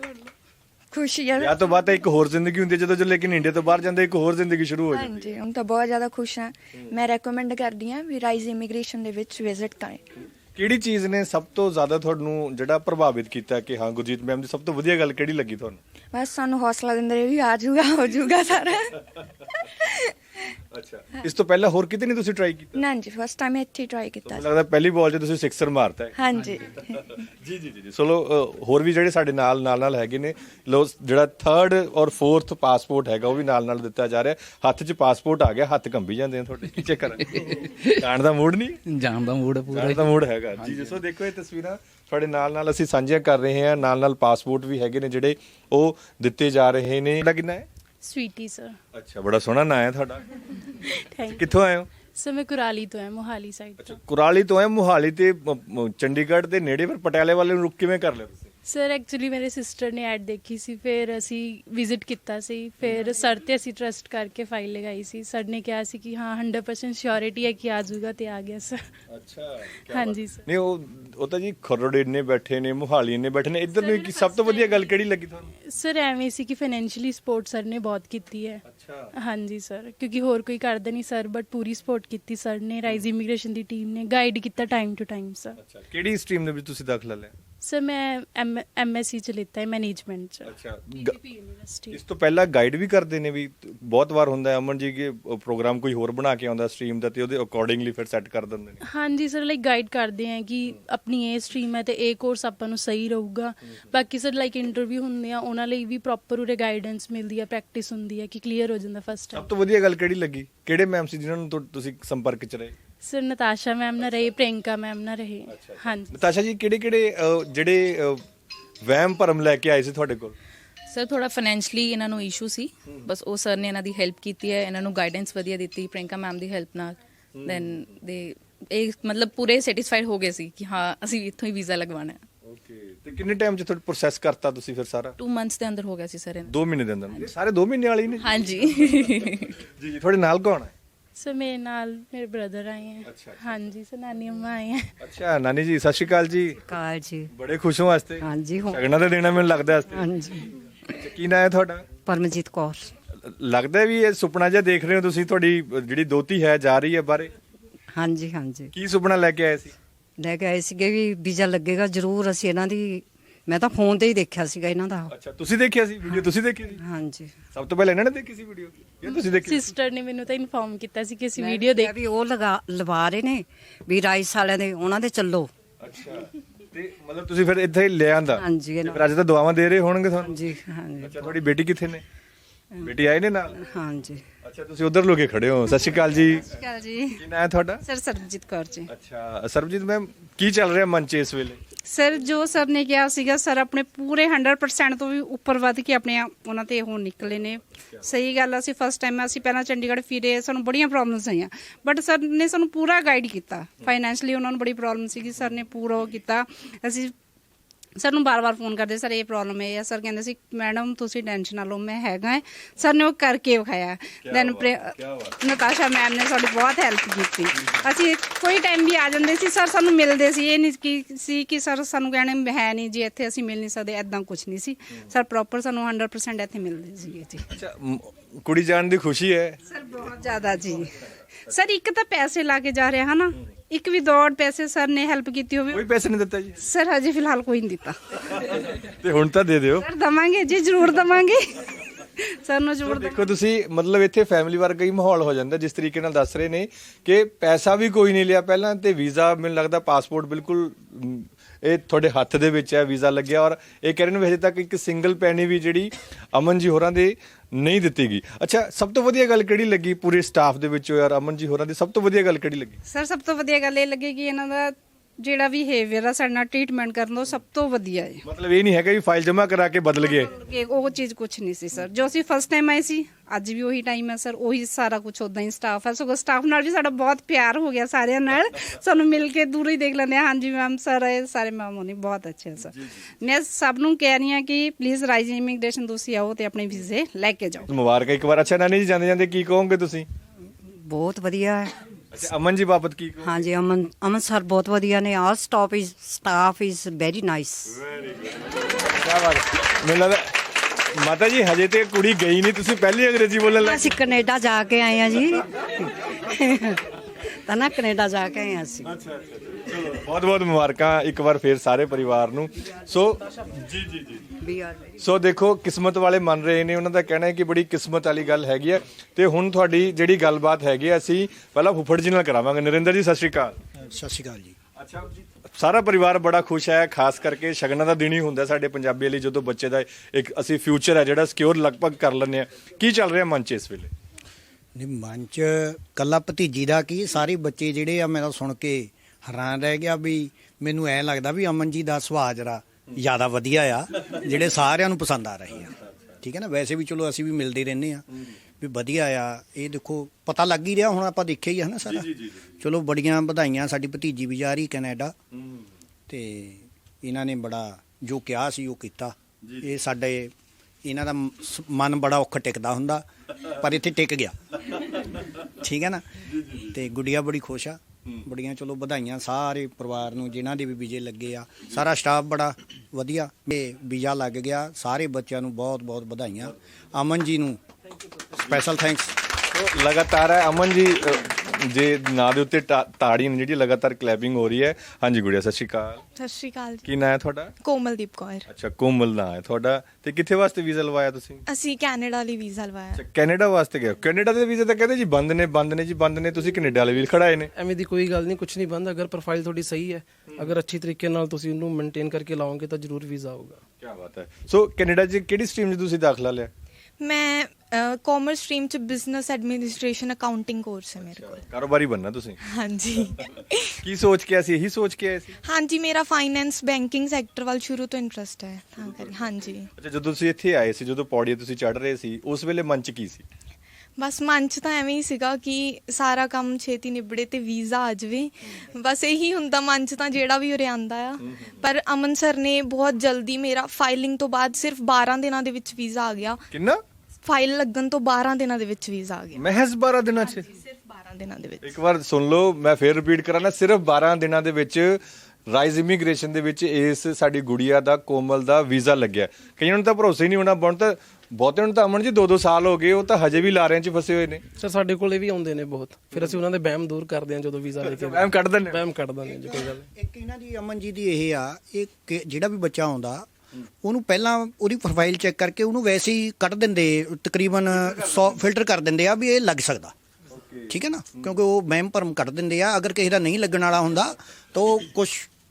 ਖੁਸ਼ੀ ਯਾਰ ਵਿਆਹ ਤੋਂ ਬਾਅਦ ਤਾਂ ਇੱਕ ਹੋਰ ਜ਼ਿੰਦਗੀ ਹੁੰਦੀ ਹੈ ਜਦੋਂ ਜੋ ਲੇਕਿਨ ਇੰਡੀਆ ਤੋਂ ਬਾਹਰ ਜਾਂਦੇ ਇੱਕ ਹੋਰ ਜ਼ਿੰਦਗੀ ਸ਼ੁਰੂ ਹੋ ਜਾਂਦੀ ਹਾਂਜੀ ਹੁਣ ਤਾਂ ਬਹੁਤ ਜ਼ਿਆਦਾ ਖੁਸ਼ ਹਾਂ। ਮੈਂ ਰეკਮੈਂਡ ਕਰਦੀ ਹਾਂ ਵੀ ਰਾਈਜ਼ ਇਮੀਗ੍ਰੇਸ਼ਨ ਦੇ ਵਿੱਚ ਵਿਜ਼ਿਟ ਕਰੇ ਕਿਹੜੀ ਚੀਜ਼ ਨੇ ਸਭ ਤੋਂ ਜ਼ਿਆਦਾ ਤੁਹਾਨੂੰ ਜਿਹੜਾ ਪ੍ਰਭਾਵਿਤ ਕੀਤਾ ਕਿ ਹਾਂ ਗੁਰਜੀਤ ਮੈਮ ਦੀ ਸਭ ਤੋਂ ਵਧੀਆ ਗੱਲ ਕਿਹੜੀ ਲੱਗੀ ਤੁਹਾਨੂੰ? ਬਸ ਸਾਨੂੰ ਹੌਸਲਾ ਦਿੰਦੇ ਰਹੇ ਵੀ ਆ ਜਾਊਗਾ ਹੋ ਜਾਊਗਾ ਸਾਰਾ। ਅੱਛਾ। ਇਸ ਤੋਂ ਪਹਿਲਾਂ ਹੋਰ ਕਿਤੇ ਨਹੀਂ ਤੁਸੀਂ ਟਰਾਈ ਕੀਤਾ? ਨਾ ਜੀ ਫਸਟ ਟਾਈਮ ਇੱਥੇ ਟਰਾਈ ਕੀਤਾ ਮੈਨੂੰ ਲੱਗਦਾ ਪਹਿਲੀ ਬਾਲ 'ਚ ਤੁਸੀਂ ਸਿਕਸਰ ਮਾਰਤਾ ਹੈ? ਹਾਂਜੀ। ਜੀ ਜੀ ਜੀ ਜੀ। ਚਲੋ ਅ, ਹੋਰ ਵੀ ਜਿਹੜੇ ਸਾਡੇ ਨਾਲ ਨਾਲ ਨਾਲ ਹੈਗੇ ਨੇ ਲੋ ਜਿਹੜਾ ਥਰਡ ਔਰ ਫੋਰਥ ਪਾਸਪੋਰਟ ਹੈਗਾ ਉਹ ਵੀ ਨਾਲ ਨਾਲ ਦਿੱਤਾ ਜਾ ਰਿਹਾ। ਹੱਥ 'ਚ ਪਾਸਪੋਰਟ ਆ ਗਿਆ ਹੱਥ ਕੰਬੀ ਜਾਂਦੇ ਨੇ ਤੁਹਾਡੇ। ਕੀ ਚੱਕਰ ਹੈ ਜਾਣ ਦਾ ਮੂਡ ਨਹੀਂ? ਜਾਣ ਦਾ ਮੂਡ ਪੂਰਾ। ਜਾਣ ਦਾ ਮੂਡ ਹੈਗਾ। ਜੀ ਜੀ। ਸੋ ਦੇਖੋ ਇਹ ਤਸਵੀਰਾਂ ਤੁਹਾਡੇ ਨਾਲ ਨਾਲ ਅਸੀਂ ਸਾਂਝੀਆਂ ਕਰ ਰਹੇ ਹਾਂ। ਨਾਲ ਨਾਲ ਪਾਸਪੋਰਟ ਵੀ ਹੈਗੇ ਨੇ ਜਿਹੜੇ ਉਹ ਦਿੱਤੇ ਜਾ ਰਹੇ ਨੇ। ਕਿੰਨਾ ਹੈ? ਸਵੀਟੀ ਸਰ ਅੱਛਾ ਬੜਾ ਸੋਹਣਾ ਨਾਂ ਹੈ ਤੁਹਾਡਾ। ਥੈਂਕ ਕਿੱਥੋਂ ਆਏ ਹੋ? ਸਰ ਮੈਂ ਕੁਰਾਲੀ ਤੋਂ ਹੈ ਮੋਹਾਲੀ ਸਾਈਡ ਤੋਂ। ਕੁਰਾਲੀ ਤੋਂ ਹੈ ਮੁਹਾਲੀ ਤੇ ਚੰਡੀਗੜ੍ਹ ਦੇ ਨੇੜੇ ਪਰ ਪਟਿਆਲੇ ਵਾਲੇ ਨੂੰ ਰੁਕ ਕਿਵੇਂ ਕਰ ਲਿਆ ਤੁਸੀਂ? ਸਰ ਐਕਚੁਅਲੀ ਮੇਰੇ ਸਿਸਟਰ ਨੇ ਐਡ ਦੇਖੀ ਸੀ ਫਿਰ ਅਸੀਂ ਵਿਜ਼ਿਟ ਕੀਤਾ ਸੀ ਫਿਰ ਸਰ ਤੇ ਅਸੀਂ ਟਰਸਟ ਕਰਕੇ ਫਾਈਲ ਲਗਾਈ ਸੀ। ਸਰ ਨੇ ਕਿਹਾ ਸੀ ਕਿ ਹਾਂ 100% ਸ਼ੋਰਿਟੀ ਹੈ ਕਿ ਆ ਜਾਊਗਾ ਤੇ ਆ ਗਿਆ ਸਰ ਅੱਛਾ ਹਾਂਜੀ ਸਰ ਨਹੀਂ ਉਹ ਉਹ ਤਾਂ ਜੀ ਖਰੜ ਇੰਨੇ ਬੈਠੇ ਨੇ ਮੁਹਾਲੀ ਇੰਨੇ ਬੈਠੇ ਨੇ ਇੱਧਰ ਨੂੰ ਕੀ ਸਭ ਤੋਂ ਵਧੀਆ ਗੱਲ ਕਿਹੜੀ ਲੱਗੀ ਤੁਹਾਨੂੰ? ਸਰ ਐਵੇਂ ਸੀ ਕਿ ਫਾਈਨੈਂਸ਼ੀਅਲੀ ਸਪੋਰਟ ਸਰ ਨੇ ਬਹੁਤ ਕੀਤੀ ਹੈ। ਅੱਛਾ। ਹਾਂਜੀ ਸਰ ਕਿਉਂਕਿ ਹੋਰ ਕੋਈ ਕਰਦਾ ਨਹੀਂ ਸਰ ਬਟ ਪੂਰੀ ਸਪੋਰਟ ਕੀਤੀ ਸਰ ਨੇ ਰਾਈਜ਼ ਇਮੀਗ੍ਰੇਸ਼ਨ ਦੀ ਟੀਮ ਨੇ ਗਾਈਡ ਕੀਤਾ ਟਾਈਮ ਟੂ ਟਾਈਮ ਸਰ ਅੱਛਾ ਕਿਹੜੀ ਸਟਰੀਮ ਦੇ ਵਿੱਚ ਤੁਸੀਂ ਦਾਖਲਾ ਲਿਆ? ਸਰ ਮੈਂ ਐਮਐਸਸੀ ਚ ਲਿੱਤਾ ਹੈ ਮੈਨੇਜਮੈਂਟ ਚ ਅੱਛਾ ਪੀਪੀ ਯੂਨੀਵਰਸਿਟੀ ਇਸ ਤੋਂ ਪਹਿਲਾਂ ਗਾਈਡ ਵੀ ਕਰਦੇ ਨੇ ਵੀ ਬਹੁਤ ਵਾਰ ਹੁੰਦਾ ਹੈ ਅਮਨ ਜੀ ਕਿ ਪ੍ਰੋਗਰਾਮ ਕੋਈ ਹੋਰ ਬਣਾ ਕੇ ਆਉਂਦਾ ਸਟਰੀਮ ਦਾ ਤੇ ਉਹਦੇ ਅਕੋਰਡਿੰਗਲੀ ਫਿਰ ਸੈੱਟ ਕਰ ਦਿੰਦੇ ਨੇ ਹਾਂਜੀ ਸਰ ਲਾਈਕ ਗਾਈਡ ਕਰਦੇ ਆ ਕਿ ਆਪਣੀ ਇਹ ਸਟਰੀਮ ਹੈ ਤੇ ਇਹ ਕੋਰਸ ਆਪਾਂ ਨੂੰ ਸਹੀ ਰਹੂਗਾ ਬਾਕੀ ਸਰ ਲਾਈਕ ਇੰਟਰਵਿਊ ਹੁੰਦੇ ਆ ਉਹਨਾਂ ਲਈ ਵੀ ਪ੍ਰੋਪਰ ਉਰੇ ਗਾਈਡੈਂਸ ਮਿਲਦੀ ਹੈ ਪ੍ਰੈਕਟਿਸ ਹੁੰਦੀ ਹੈ ਕਿ ਕਲੀਅਰ ਹੋ ਜਾਂਦਾ ਫਸਟ ਸਭ ਟਾਈਮ ਤੋਂ ਵਧੀਆ ਗੱਲ ਕਿਹੜੀ ਲੱਗੀ ਕਿਹੜੇ ਮੈਮ ਸੀ ਜਿਨ੍ਹਾਂ ਨੂੰ ਤੁਸੀਂ ਸੰਪਰਕ ਚ ਰਹੇ ਸਰ ਨਤਾਸ਼ਾ ਮੈਮ ਨਾ ਰਹੇ ਪ੍ਰਿੰਕਾ ਮੈਮ ਨਾ ਰਹੇ। ਹਾਂਜੀ। ਨਤਾਸ਼ਾ ਜੀ ਕਿਹੜੇ ਕਿਹੜੇ ਜਿਹੜੇ ਵਹਿਮ ਭਰਮ ਲੈ ਕੇ ਆਏ ਸੀ ਤੁਹਾਡੇ ਕੋਲ? ਸਰ ਥੋੜਾ ਫਾਈਨੈਂਸ਼ਲੀ ਇਹਨਾਂ ਨੂੰ ਇਸ਼ੂ ਸੀ। ਬਸ ਉਹ ਸਰ ਨੇ ਇਹਨਾਂ ਦੀ ਹੈਲਪ ਕੀਤੀ ਹੈ ਇਹਨਾਂ ਨੂੰ ਗਾਈਡੈਂਸ ਵਧੀਆ ਦਿੱਤੀ ਪ੍ਰਿੰਕਾ ਮੈਮ ਦੀ ਹੈਲਪ ਨਾਲ। ਦੈਨ ਦੇ ਇਹ ਮਤਲਬ ਪੂਰੇ ਸੈਟੀਸਫਾਈਡ ਹੋ ਗਏ ਸੀ ਕਿ ਹਾਂ ਅਸੀਂ ਇੱਥੋਂ ਹੀ ਵੀਜ਼ਾ ਲਗਵਾਉਣਾ ਹੈ। ਓਕੇ ਤੇ ਕਿੰਨੇ ਟਾਈਮ ਚ ਤੁਹਾਡਾ ਪ੍ਰੋਸੈਸ ਕਰਤਾ ਤੁਸੀਂ ਫਿਰ ਸਾਰਾ? 2 ਮੰਥਸ ਦੇ ਅੰਦਰ ਹੋ ਗਿਆ ਸੀ ਸਰ ਇਹਨਾਂ 2 ਮਹੀਨੇ ਦੇ ਅੰਦਰ। ਸਾਰੇ 2 ਮਹੀਨੇ ਵਾਲੇ ਹੀ ਨੇ? ਹਾਂਜੀ। <laughs> ਜੀ ਜੀ ਤੁਹਾਡੇ ਨਾਲ ਕੌਣ ਹੈ? ਸਰ ਮੇਰੇ ਨਾਲ ਮੇਰੇ ਬ੍ਰਦਰ ਆਏ ਹੈ ਹਾਂਜੀ ਸਰ ਨਾਨੀ ਅੰਮਾ ਆਏ ਹੈ ਅੱਛਾ ਨਾਨੀ ਜੀ ਸਤਿ ਸ਼੍ਰੀ ਅਕਾਲ ਜੀ। ਕਾਲ ਜੀ। ਬੜੇ ਖੁਸ਼ ਹੋ ਵਾਸਤੇ। ਹਾਂਜੀ ਹੋ ਸ਼ਗਨਾਂ ਦਾ ਦੇਣਾ ਮੈਨੂੰ ਲੱਗਦਾ ਵਾਸਤੇ। ਹਾਂਜੀ। ਅੱਛਾ, ਕੀ ਨਾਂ ਹੈ ਤੁਹਾਡਾ? ਪਰਮਜੀਤ ਕੌਰ। ਲੱਗਦਾ ਵੀ ਇਹ ਸੁਪਨਾ ਜਿਹਾ ਦੇਖ ਰਹੇ ਹੋ ਤੁਸੀਂ ਤੁਹਾਡੀ ਜਿਹੜੀ ਦੋਤੀ ਹੈ ਜਾ ਰਹੀ ਹੈ ਬਾਰੇ? ਹਾਂਜੀ ਹਾਂਜੀ। ਕੀ ਸੁਪਨਾ ਲੈ ਕੇ ਆਏ ਸੀ? ਲੈ ਕੇ ਆਏ ਸੀਗੇ ਵੀ ਵੀਜ਼ਾ ਲੱਗੇਗਾ ਜ਼ਰੂਰ ਅਸੀਂ ਇਹਨਾਂ ਦੀ ਮੈਂ ਤਾਂ ਫੋਨ ਤੇ ਹੀ ਦੇਖਿਆ ਸੀਗਾ ਇਹਨਾਂ ਦਾ। ਅੱਛਾ ਤੁਸੀਂ ਦੇਖਿਆ ਸੀ ਵੀਡੀਓ? ਤੁਸੀਂ ਦੇਖੀ ਸੀ? ਹਾਂਜੀ। ਸਭ ਤੋਂ ਪਹਿਲਾਂ ਇਹਨਾਂ ਨੇ ਦੇਖੀ ਸੀ ਵੀਡੀਓ? ਇਹ ਤੁਸੀਂ ਦੇਖੀ ਸਿਸਟਰ ਨੇ ਮੈਨੂੰ ਤਾਂ ਇਨਫੋਰਮ ਕੀਤਾ ਸੀ ਕਿ ਅਸੀਂ ਵੀਡੀਓ ਦੇਖ ਵੀ ਉਹ ਲਗਾ ਲਵਾ ਰਹੇ ਨੇ ਵੀ ਰਾਈਸ ਵਾਲਿਆਂ ਦੇ ਉਹਨਾਂ ਦੇ ਚੱਲੋ। ਅੱਛਾ। ਤੇ ਮਤਲਬ ਤੁਸੀਂ ਫਿਰ ਇੱਥੇ ਲੈ ਆਂਦਾ? ਹਾਂਜੀ, ਇਹਨਾਂ- ਫਿਰ ਅੱਜ ਤਾਂ ਦੁਆਵਾਂ ਦੇ ਰਹੇ ਹੋਣਗੇ ਤੁਹਾਨੂੰ? ਹਾਂਜੀ ਹਾਂਜੀ। ਅੱਛਾ ਤੁਹਾਡੀ ਬੇਟੀ ਕਿੱਥੇ ਨੇ? ਬੇਟੀ ਆਏ ਨੇ ਨਾਲ? ਹਾਂਜੀ। ਅੱਛਾ ਤੁਸੀਂ ਉਧਰ ਲੋਕੇ ਖੜੇ ਹੋ। ਸਤਿ ਸ਼੍ਰੀ ਅਕਾਲ ਜੀ। ਚਲ ਜੀ। ਕੀ ਨਾਂ ਹੈ ਤੁਹਾਡਾ? ਸਰ ਸਰਬਜੀਤ ਕੌਰ ਜੀ। ਅੱਛਾ ਸਰਬਜੀਤ ਮੈਮ ਕੀ ਚੱਲ ਰਿਹਾ ਮਨ ਚ ਇਸ ਵੇਲੇ? ਸਰ ਜੋ ਸਰ ਨੇ ਕਿਹਾ ਸੀਗਾ ਸਰ ਆਪਣੇ ਪੂਰੇ 100% ਤੋਂ ਵੀ ਉੱਪਰ ਵੱਧ ਕੇ ਆਪਣੇ ਆਪ ਉਹਨਾਂ ਤੇ ਹੁਣ ਨਿਕਲੇ ਨੇ। ਸਹੀ ਗੱਲ ਆ, ਅਸੀਂ ਫਸਟ ਟਾਈਮ ਅਸੀਂ ਪਹਿਲਾਂ ਚੰਡੀਗੜ੍ਹ ਫਿਰੇ ਸਾਨੂੰ ਬੜੀਆਂ ਪ੍ਰੋਬਲਮਸ ਆਈਆਂ। ਬਟ ਸਰ ਨੇ ਸਾਨੂੰ ਪੂਰਾ ਗਾਈਡ ਕੀਤਾ। ਫਾਈਨੈਂਸ਼ਲੀ ਉਹਨਾਂ ਨੂੰ ਬੜੀ ਪ੍ਰੋਬਲਮ ਸੀਗੀ ਸਰ ਨੇ ਪੂਰਾ ਉਹ ਕੀਤਾ। ਅਸੀਂ ਸਰ ਨੂੰ ਬਾਰ-ਬਾਰ ਫੋਨ ਕਰਦੇ ਸਰ ਇਹ ਪ੍ਰੋਬਲਮ ਹੈ ਸਰ ਕਹਿੰਦੇ ਸੀ ਮੈਡਮ ਤੁਸੀਂ ਟੈਨਸ਼ਨ ਨਾ ਲਓ ਮੈਂ ਹੈਗਾ ਹੈ। ਸਰ ਨੇ ਉਹ ਕਰਕੇ ਵਿਖਾਇਆ। ਦੈਨ ਨਤਾਸ਼ਾ ਮੈਮ ਨੇ ਸਾਡੀ ਬਹੁਤ ਹੈਲਪ ਕੀਤੀ। ਅਸੀਂ ਕੋਈ ਟਾਈਮ ਵੀ ਆ ਜਾਂਦੇ ਸੀ ਸਰ ਸਾਨੂੰ ਮਿਲਦੇ ਸੀ। ਇਹ ਨਹੀਂ ਕਿ ਸੀ ਕਿ ਸਰ ਸਾਨੂੰ ਕਹਿਣੇ ਹੈ ਨਹੀਂ ਜੀ ਇੱਥੇ ਅਸੀਂ ਮਿਲ ਨਹੀਂ ਸਕਦੇ ਐਦਾਂ ਕੁਝ ਨਹੀਂ ਸੀ। ਸਰ ਪ੍ਰੋਪਰ ਸਾਨੂੰ 100% ਇੱਥੇ ਮਿਲਦੇ ਸੀਗੇ ਜੀ। ਅੱਛਾ ਕੁੜੀ ਜਾਣ ਦੀ ਖੁਸ਼ੀ ਹੈ? ਸਰ ਬਹੁਤ ਜ਼ਿਆਦਾ ਜੀ। ਸਰ ਇੱਕ ਤਾਂ ਪੈਸੇ ਲਾ ਕੇ ਜਾ ਰਿਹਾ ਹਨਾ? ਇੱਕ ਵੀ ਦੌੜ ਪੈਸੇ ਸਰ ਨੇ ਹੈਲਪ ਕੀਤੀ ਕੋਈ ਹੋਵੇ ਪੈਸੇ ਨਹੀਂ ਦਿੱਤਾ ਜੀ। ਸਰ ਹਜੇ ਫਿਲਹਾਲ ਕੋਈ ਨਹੀਂ ਦਿੱਤਾ। ਤੇ ਹੁਣ ਤਾਂ ਦੇ ਦਿਓ। ਸਰ ਦਵਾਂਗੇ ਜੀ ਜ਼ਰੂਰ ਦਵਾਂਗੇ। ਸਰ ਨੂੰ ਜ਼ਰੂਰ ਦੇਖੋ ਤੁਸੀਂ ਮਤਲਬ ਇੱਥੇ ਫੈਮਿਲੀ ਵਰਗਾ ਹੀ ਮਾਹੌਲ ਹੋ ਜਾਂਦਾ ਜਿਸ ਤਰੀਕੇ ਨਾਲ ਦੱਸ ਰਹੇ ਨੇ ਕਿ ਪੈਸਾ ਵੀ ਕੋਈ ਨਹੀਂ ਲਿਆ ਪਹਿਲਾਂ ਤੇ ਵੀਜ਼ਾ ਮੈਨੂੰ ਲੱਗਦਾ ਪਾਸਪੋਰਟ ਬਿਲਕੁਲ ਇਹ ਤੁਹਾਡੇ ਹੱਥ ਦੇ ਵਿੱਚ ਹੈ ਵੀਜ਼ਾ ਲੱਗਿਆ। ਔਰ ਇਹ ਕਹਿ ਰਹੇ ਨੇ ਵੀ ਹਜੇ ਤੱਕ ਇੱਕ ਸਿੰਗਲ ਪੈਨੀ ਵੀ ਜਿਹੜੀ ਅਮਨ ਜੀ ਹੋਰਾਂ ਦੇ ਨਹੀਂ ਦਿੱਤੀ ਗਈ। ਅੱਛਾ, ਸਭ ਤੋਂ ਵਧੀਆ ਗੱਲ ਕਿਹੜੀ ਲੱਗੀ ਪੂਰੇ ਸਟਾਫ ਦੇ ਵਿੱਚੋਂ? ਯਾਰ ਅਮਨ ਜੀ ਹੋਰਾਂ ਦੀ ਸਭ ਤੋਂ ਵਧੀਆ ਗੱਲ ਕਿਹੜੀ ਲੱਗੀ? ਸਰ, ਸਭ ਤੋਂ ਵਧੀਆ ਗੱਲ ਇਹ ਲੱਗੇਗੀ ਇਹਨਾਂ ਦਾ ਜਿਹੜਾ ਬਿਹੇਵੀਅਰ ਆ ਸਾਡੇ ਨਾਲ ਟ੍ਰੀਟਮੈਂਟ ਕਰਨ ਦਾ ਸਭ ਤੋਂ ਵਧੀਆ ਹੈ। ਮਤਲਬ ਇਹ ਨਹੀਂ ਹੈਗਾ ਵੀ ਫਾਈਲ ਜਮ੍ਹਾਂ ਕਰਾ ਕੇ ਬਦਲ ਗਏ। ਕਿ ਉਹ ਚੀਜ਼ ਕੁਝ ਨਹੀਂ ਸੀ ਸਰ। ਜੋ ਅਸੀਂ ਫਸਟ ਟਾਈਮ ਆਏ ਸੀ ਅੱਜ ਵੀ ਉਹੀ ਟਾਈਮ ਹੈ ਸਰ ਉਹੀ ਸਾਰਾ ਕੁਝ ਉਦਾਂ ਹੀ ਸਟਾਫ ਹੈ। ਸਗੋਂ ਸਟਾਫ ਨਾਲ ਵੀ ਸਾਡਾ ਬਹੁਤ ਪਿਆਰ ਹੋ ਗਿਆ ਸਾਰਿਆਂ ਨਾਲ। ਸਾਨੂੰ ਮਿਲ ਕੇ ਦੂਰੋਂ ਹੀ ਦੇਖ ਲੈਂਦੇ ਹਾਂ ਹਾਂਜੀ ਮੈਮ ਸਰ ਇਹ ਸਾਰੇ ਮੈਮ ਹੋਣੀ ਬਹੁਤ ਅੱਛੇ ਹੈ ਸਰ। ਮੈਂ ਸਭ ਨੂੰ ਕਹਿ ਰਹੀ ਹਾਂ ਕਿ ਪਲੀਜ਼ ਰਾਈਜ਼ ਇਮੀਗ੍ਰੇਸ਼ਨ ਤੁਸੀਂ ਆਓ ਤੇ ਆਪਣੇ ਵੀਜ਼ੇ ਲੈ ਕੇ ਜਾਓ। ਮੁਬਾਰਕਾਂ ਇੱਕ ਵਾਰ। ਅੱਛਾ ਨਾਨੀ ਜੀ ਜਾਂਦੇ ਜਾਂਦੇ ਕੀ ਕਹੋਗੇ ਤੁਸੀਂ? ਬਹੁਤ ਵਧੀਆ ਹੈ। ਅੱਛਾ ਅਮਨ ਜੀ ਬਾਬਤ ਕੀ ਕਹੋ ਹਾਂਜੀ ਅਮਨ ਅਮਨ ਸਰ ਬਹੁਤ ਵਧੀਆ ਨੇ। All staff is staff is very nice ਬਾਤ। ਮੈਨੂੰ ਲੱਗਦਾ ਮਾਤਾ ਜੀ ਹਜੇ ਤੇ ਕੁੜੀ ਗਈ ਨਹੀਂ। ਤੁਸੀਂ ਪਹਿਲੇ ਅੰਗਰੇਜ਼ੀ ਬੋਲਣ ਲੱਗ ਅਸੀਂ ਕੈਨੇਡਾ ਜਾ ਕੇ ਆਏ ਆ ਜੀ। ਤਾਂ ਨਾ ਕੈਨੇਡਾ ਜਾ ਕੇ ਆਏ ਅਸੀਂ। ਬਹੁਤ ਬਹੁਤ ਮੁਬਾਰਕਾਂ ਇੱਕ ਵਾਰ ਫੇਰ ਸਾਰੇ ਪਰਿਵਾਰ ਨੂੰ। ਸੋ ਜੀ ਜੀ ਜੀ। ਸੋ ਦੇਖੋ ਕਿਸਮਤ ਵਾਲੇ ਮੰਨ ਰਹੇ ਨੇ ਉਹਨਾਂ ਦਾ ਕਹਿਣਾ ਹੈ ਕਿ ਬੜੀ ਕਿਸਮਤ ਵਾਲੀ ਗੱਲ ਹੈਗੀ ਹੈ। ਤੇ ਹੁਣ ਤੁਹਾਡੀ ਜਿਹੜੀ ਗੱਲਬਾਤ ਹੈਗੀ ਹੈ ਅਸੀਂ ਪਹਿਲਾਂ ਫੁੱਫੜ ਜੀ ਨਾਲ ਕਰਾਵਾਂਗੇ। ਨਰਿੰਦਰ ਜੀ ਸਤਿ ਸ਼੍ਰੀ ਅਕਾਲ। ਸਤਿ ਸ਼੍ਰੀ ਅਕਾਲ ਜੀ। ਅੱਛਾ ਸਾਰਾ ਪਰਿਵਾਰ ਬੜਾ ਖੁਸ਼ ਹੈ ਖਾਸ ਕਰਕੇ ਸ਼ਗਨਾਂ ਦਾ ਦਿਨ ਹੀ ਹੁੰਦਾ ਸਾਡੇ ਪੰਜਾਬੀ ਲਈ ਜਦੋਂ ਬੱਚੇ ਦਾ ਇੱਕ ਅਸੀਂ ਫਿਊਚਰ ਹੈ ਜਿਹੜਾ ਸਿਕਿਉਰ ਲਗਭਗ ਕਰ ਲੈਂਦੇ ਆ ਕੀ ਚੱਲ ਰਿਹਾ ਮਨ 'ਚ ਇਸ ਵੇਲੇ? ਨਹੀਂ ਮਨ ਚ ਕੱਲਾ ਭਤੀਜੀ ਦਾ ਕੀ ਸਾਰੇ ਬੱਚੇ ਜਿਹੜੇ ਆ ਮੇਰਾ ਸੁਣ ਕੇ ਹੈਰਾਨ ਰਹਿ ਗਿਆ ਵੀ ਮੈਨੂੰ ਐ ਲੱਗਦਾ ਵੀ ਅਮਨ ਜੀ ਦਾ ਸੁਭਾਅ ਜਰਾ ਜ਼ਿਆਦਾ ਵਧੀਆ ਆ ਜਿਹੜੇ ਸਾਰਿਆਂ ਨੂੰ ਪਸੰਦ ਆ ਰਹੇ ਆ। ਠੀਕ ਹੈ ਨਾ? ਵੈਸੇ ਵੀ ਚਲੋ ਅਸੀਂ ਵੀ ਮਿਲਦੇ ਰਹਿੰਦੇ ਆ। ਵੀ ਵਧੀਆ ਆ। ਇਹ ਦੇਖੋ ਪਤਾ ਲੱਗ ਹੀ ਰਿਹਾ ਹੁਣ ਆਪਾਂ ਦੇਖਿਆ ਹੀ ਆ ਨਾ ਸਾਰਾ। ਚਲੋ ਬੜੀਆਂ ਵਧਾਈਆਂ ਸਾਡੀ ਭਤੀਜੀ ਵੀ ਜਾ ਰਹੀ ਕੈਨੇਡਾ। ਤੇ ਇਹਨਾਂ ਨੇ ਬੜਾ ਜੋ ਕਿਹਾ ਸੀ ਉਹ ਕੀਤਾ। ਇਹ ਸਾਡੇ ਇਹਨਾਂ ਦਾ ਮਨ ਬੜਾ ਔਖਾ ਟਿਕਦਾ ਹੁੰਦਾ ਪਰ ਇੱਥੇ ਟਿਕ ਗਿਆ। <laughs> ਠੀਕ ਹੈ ਨਾ? ਤੇ ਗੁੱਡੀਆ ਬੜੀ ਖੁਸ਼ ਆ। ਬੜੀਆਂ ਚਲੋ ਵਧਾਈਆਂ ਸਾਰੇ ਪਰਿਵਾਰ ਨੂੰ, ਜਿਨ੍ਹਾਂ ਦੇ ਵੀ ਵੀਜ਼ੇ ਲੱਗੇ ਆ। ਸਾਰਾ ਸਟਾਫ ਬੜਾ ਵਧੀਆ ਇਹ ਵੀਜ਼ਾ ਲੱਗ ਗਿਆ। ਸਾਰੇ ਬੱਚਿਆਂ ਨੂੰ ਬਹੁਤ ਬਹੁਤ ਵਧਾਈਆਂ। ਅਮਨ ਜੀ ਨੂੰ ਸਪੈਸ਼ਲ ਥੈਂਕਸ ਲਗਾਤਾਰ ਹੈ। ਅਮਨ ਜੀ ਜੇ ਨਾਂ ਦੇ ਉੱਤੇ ਟਾ- ਤਾੜੀ ਨੇ ਜਿਹੜੀ ਲਗਾਤਾਰ ਕਲੈਪਿੰਗ ਹੋ ਰਹੀ ਹੈ। ਹਾਂਜੀ ਗੁੜੀਆ ਸਤਿ ਸ਼੍ਰੀ ਅਕਾਲ। ਸਤਿ ਸ਼੍ਰੀ ਅਕਾਲ ਜੀ। ਕੀ ਨਾਂ ਹੈ ਤੁਹਾਡਾ? ਕੋਮਲਦੀਪ ਕੌਰ। ਅੱਛਾ ਕੋਮਲ ਨਾਂ ਹੈ ਤੁਹਾਡਾ। ਤੇ ਕਿੱਥੇ ਵਾਸਤੇ ਵੀਜ਼ਾ ਲਵਾਇਆ ਤੁਸੀਂ? ਅਸੀਂ ਕੈਨੇਡਾ ਲਈ ਵੀਜ਼ਾ ਲਵਾਇਆ। ਅੱਛਾ ਕੈਨੇਡਾ ਵਾਸਤੇ ਗਏ ਹੋ। ਕੈਨੇਡਾ ਦੇ ਵੀਜ਼ੇ ਤਾਂ ਕਹਿੰਦੇ ਜੀ ਬੰਦ ਨੇ ਬੰਦ ਨੇ ਜੀ ਬੰਦ ਨੇ। ਤੁਸੀਂ ਕੈਨੇਡਾ ਵਾਲੇ ਵੀ ਖੜਾਏ ਨੇ। ਐਵੇਂ ਦੀ ਕੋਈ ਗੱਲ ਨਹੀਂ ਕੁਝ ਨਹੀਂ ਬੰਦ। ਅਗਰ ਪ੍ਰੋਫਾਈਲ ਤੁਹਾਡੀ ਸਹੀ ਹੈ ਅਗਰ ਅੱਛੀ ਤਰੀਕੇ ਨਾਲ ਤੁਸੀਂ ਉਹਨੂੰ ਮੇਨਟੇਨ ਕਰਕੇ ਲਾਓਗੇ ਤਾਂ ਜ਼ਰੂਰ ਵੀਜ਼ਾ ਆਊਗਾ। ਕੀ ਬਾਤ ਹੈ। ਸੋ ਕੈਨੇਡਾ 'ਚ ਕਿਹੜੀ ਸਟਰੀਮ 'ਚ ਤੁਸੀਂ ਦਾਖਲਾ ਲਿਆ? ਮੈਂ ਕਾਮਰਸ ਸਟਰੀਮ ਚ ਬਿਜ਼ਨਸ ਐਡਮਿਨਿਸਟ੍ਰੇਸ਼ਨ ਅਕਾਊਂਟਿੰਗ ਕੋਰਸ ਹੈ ਮੇਰੇ ਕੋਲ। ਕਾਰੋਬਾਰੀ ਬੰਨਾ ਤੁਸੀਂ? ਹਾਂਜੀ। ਕੀ ਸੋਚ ਕੇ ਆਏ ਸੀ ਇਹੀ ਸੋਚ ਕੇ ਆਏ ਸੀ? ਹਾਂਜੀ ਮੇਰਾ ਫਾਈਨੈਂਸ ਬੈਂਕਿੰਗ ਸੈਕਟਰ ਵੱਲ ਸ਼ੁਰੂ ਤੋਂ ਇੰਟਰਸਟ ਹੈ। ਤਾਂ ਕਰੀ ਹਾਂਜੀ। ਅੱਛਾ ਜਦੋਂ ਤੁਸੀਂ ਇੱਥੇ ਆਏ ਸੀ ਜਦੋਂ ਪੌੜੀ ਤੁਸੀਂ ਚੜ ਰਹੇ ਸੀ ਉਸ ਵੇਲੇ ਮਨ 'ਚ ਕੀ ਸੀ? ਬਸ ਮਨ ਚ ਤਾਂ ਐਵੇਂ ਹੀ ਸੀਗਾ ਕਿ ਸਾਰਾ ਕੰਮ ਛੇਤੀ ਨਿਬੜੇ ਤੇ ਵੀਜ਼ਾ ਆ ਜਾਵੇ। ਬਸ ਇਹੀ ਹੁੰਦਾ ਮਨ ਚ ਤਾਂ ਜਿਹੜਾ ਵੀ ਉਰੇ ਆਂਦਾ ਆ। ਪਰ ਅਮਨ ਸਰ ਨੇ ਬਹੁਤ ਜਲਦੀ ਮੇਰਾ ਫਾਈਲਿੰਗ ਤੋਂ ਬਾਅਦ ਸਿਰਫ 12 ਦਿਨਾਂ ਦੇ ਵਿੱਚ ਵੀਜ਼ਾ ਆ ਗਿਆ। ਕਿੰਨਾ? ਫਾਈਲ ਲੱਗਣ ਤੋਂ 12 ਦਿਨਾਂ ਦੇ ਵਿੱਚ ਵੀਜ਼ਾ ਆ ਗਿਆ। ਮਹਿਜ਼ 12 ਦਿਨਾਂ 'ਚ? ਸਿਰਫ 12 ਦਿਨਾਂ ਦੇ ਵਿੱਚ। ਇੱਕ ਵਾਰ ਸੁਣ ਲਓ ਮੈਂ ਫੇਰ ਰਿਪੀਟ ਕਰਾਂ ਨਾ ਸਿਰਫ 12 ਦਿਨਾਂ ਦੇ ਵਿੱਚ ਰਾਈਜ਼ ਇਮੀਗ੍ਰੇਸ਼ਨ ਦੇ ਵਿੱਚ ਇਸ ਸਾਡੀ ਗੁੜੀਆ ਦਾ ਕੋਮਲ ਦਾ ਵੀਜ਼ਾ ਲੱਗਿਆ। ਕਈਆਂ ਨੂੰ ਤਾਂ ਭਰੋਸਾ ਹੀ ਨਹੀਂ ਹੋਣਾ ਬਣ ਤਾਂ ਬਹੁਤਿਆਂ ਨੂੰ ਤਾਂ ਅਮਨ ਜੀ 2-2 ਸਾਲ ਹੋ ਗਏ ਉਹ ਤਾਂ ਹਜੇ ਵੀ ਲਾਰਿਆਂ 'ਚ ਫਸੇ ਹੋਏ ਨੇ। ਸਰ ਸਾਡੇ ਕੋਲੇ ਵੀ ਆਉਂਦੇ ਨੇ ਬਹੁਤ। ਫਿਰ ਅਸੀਂ ਉਹਨਾਂ ਦੇ ਵਹਿਮ ਦੂਰ ਕਰਦੇ ਹਾਂ ਜਦੋਂ ਵੀਜ਼ਾ ਲੈ ਕੇ ਵਹਿਮ ਕੱਢ ਦਿੰਦੇ? ਵਹਿਮ ਕੱਢ ਦਿੰਦੇ ਜੀ ਕੋਈ ਗੱਲ ਇੱਕ ਇਹਨਾਂ ਦੀ ਅਮਨ ਜੀ ਦੀ ਇਹ ਆ ਇਹ ਕਿ ਜਿਹੜਾ ਵੀ ਬੱਚਾ ਆਉਂਦਾ ਉਹਨੂੰ ਪਹਿਲਾਂ ਉਹਦੀ ਪ੍ਰੋਫਾਈਲ ਚੈੱਕ ਕਰਕੇ ਉਹਨੂੰ ਵੈਸੇ ਹੀ ਕੱਢ ਦਿੰਦੇ ਤਕਰੀਬਨ 100 ਫਿਲਟਰ ਕਰ ਦਿੰਦੇ ਆ ਵੀ ਇਹ ਲੱਗ ਸਕਦਾ। ਠੀਕ ਹੈ ਨਾ? ਕਿਉਂਕਿ ਉਹ ਵਹਿਮ ਭਰਮ ਕੱਢ ਦਿੰਦੇ ਆ। ਅਗਰ ਕਿਸੇ ਦਾ ਨਹੀਂ ਲੱਗਣ ਵਾਲਾ ਹੁੰਦਾ ਤਾਂ ਉਹ ਕੁਝ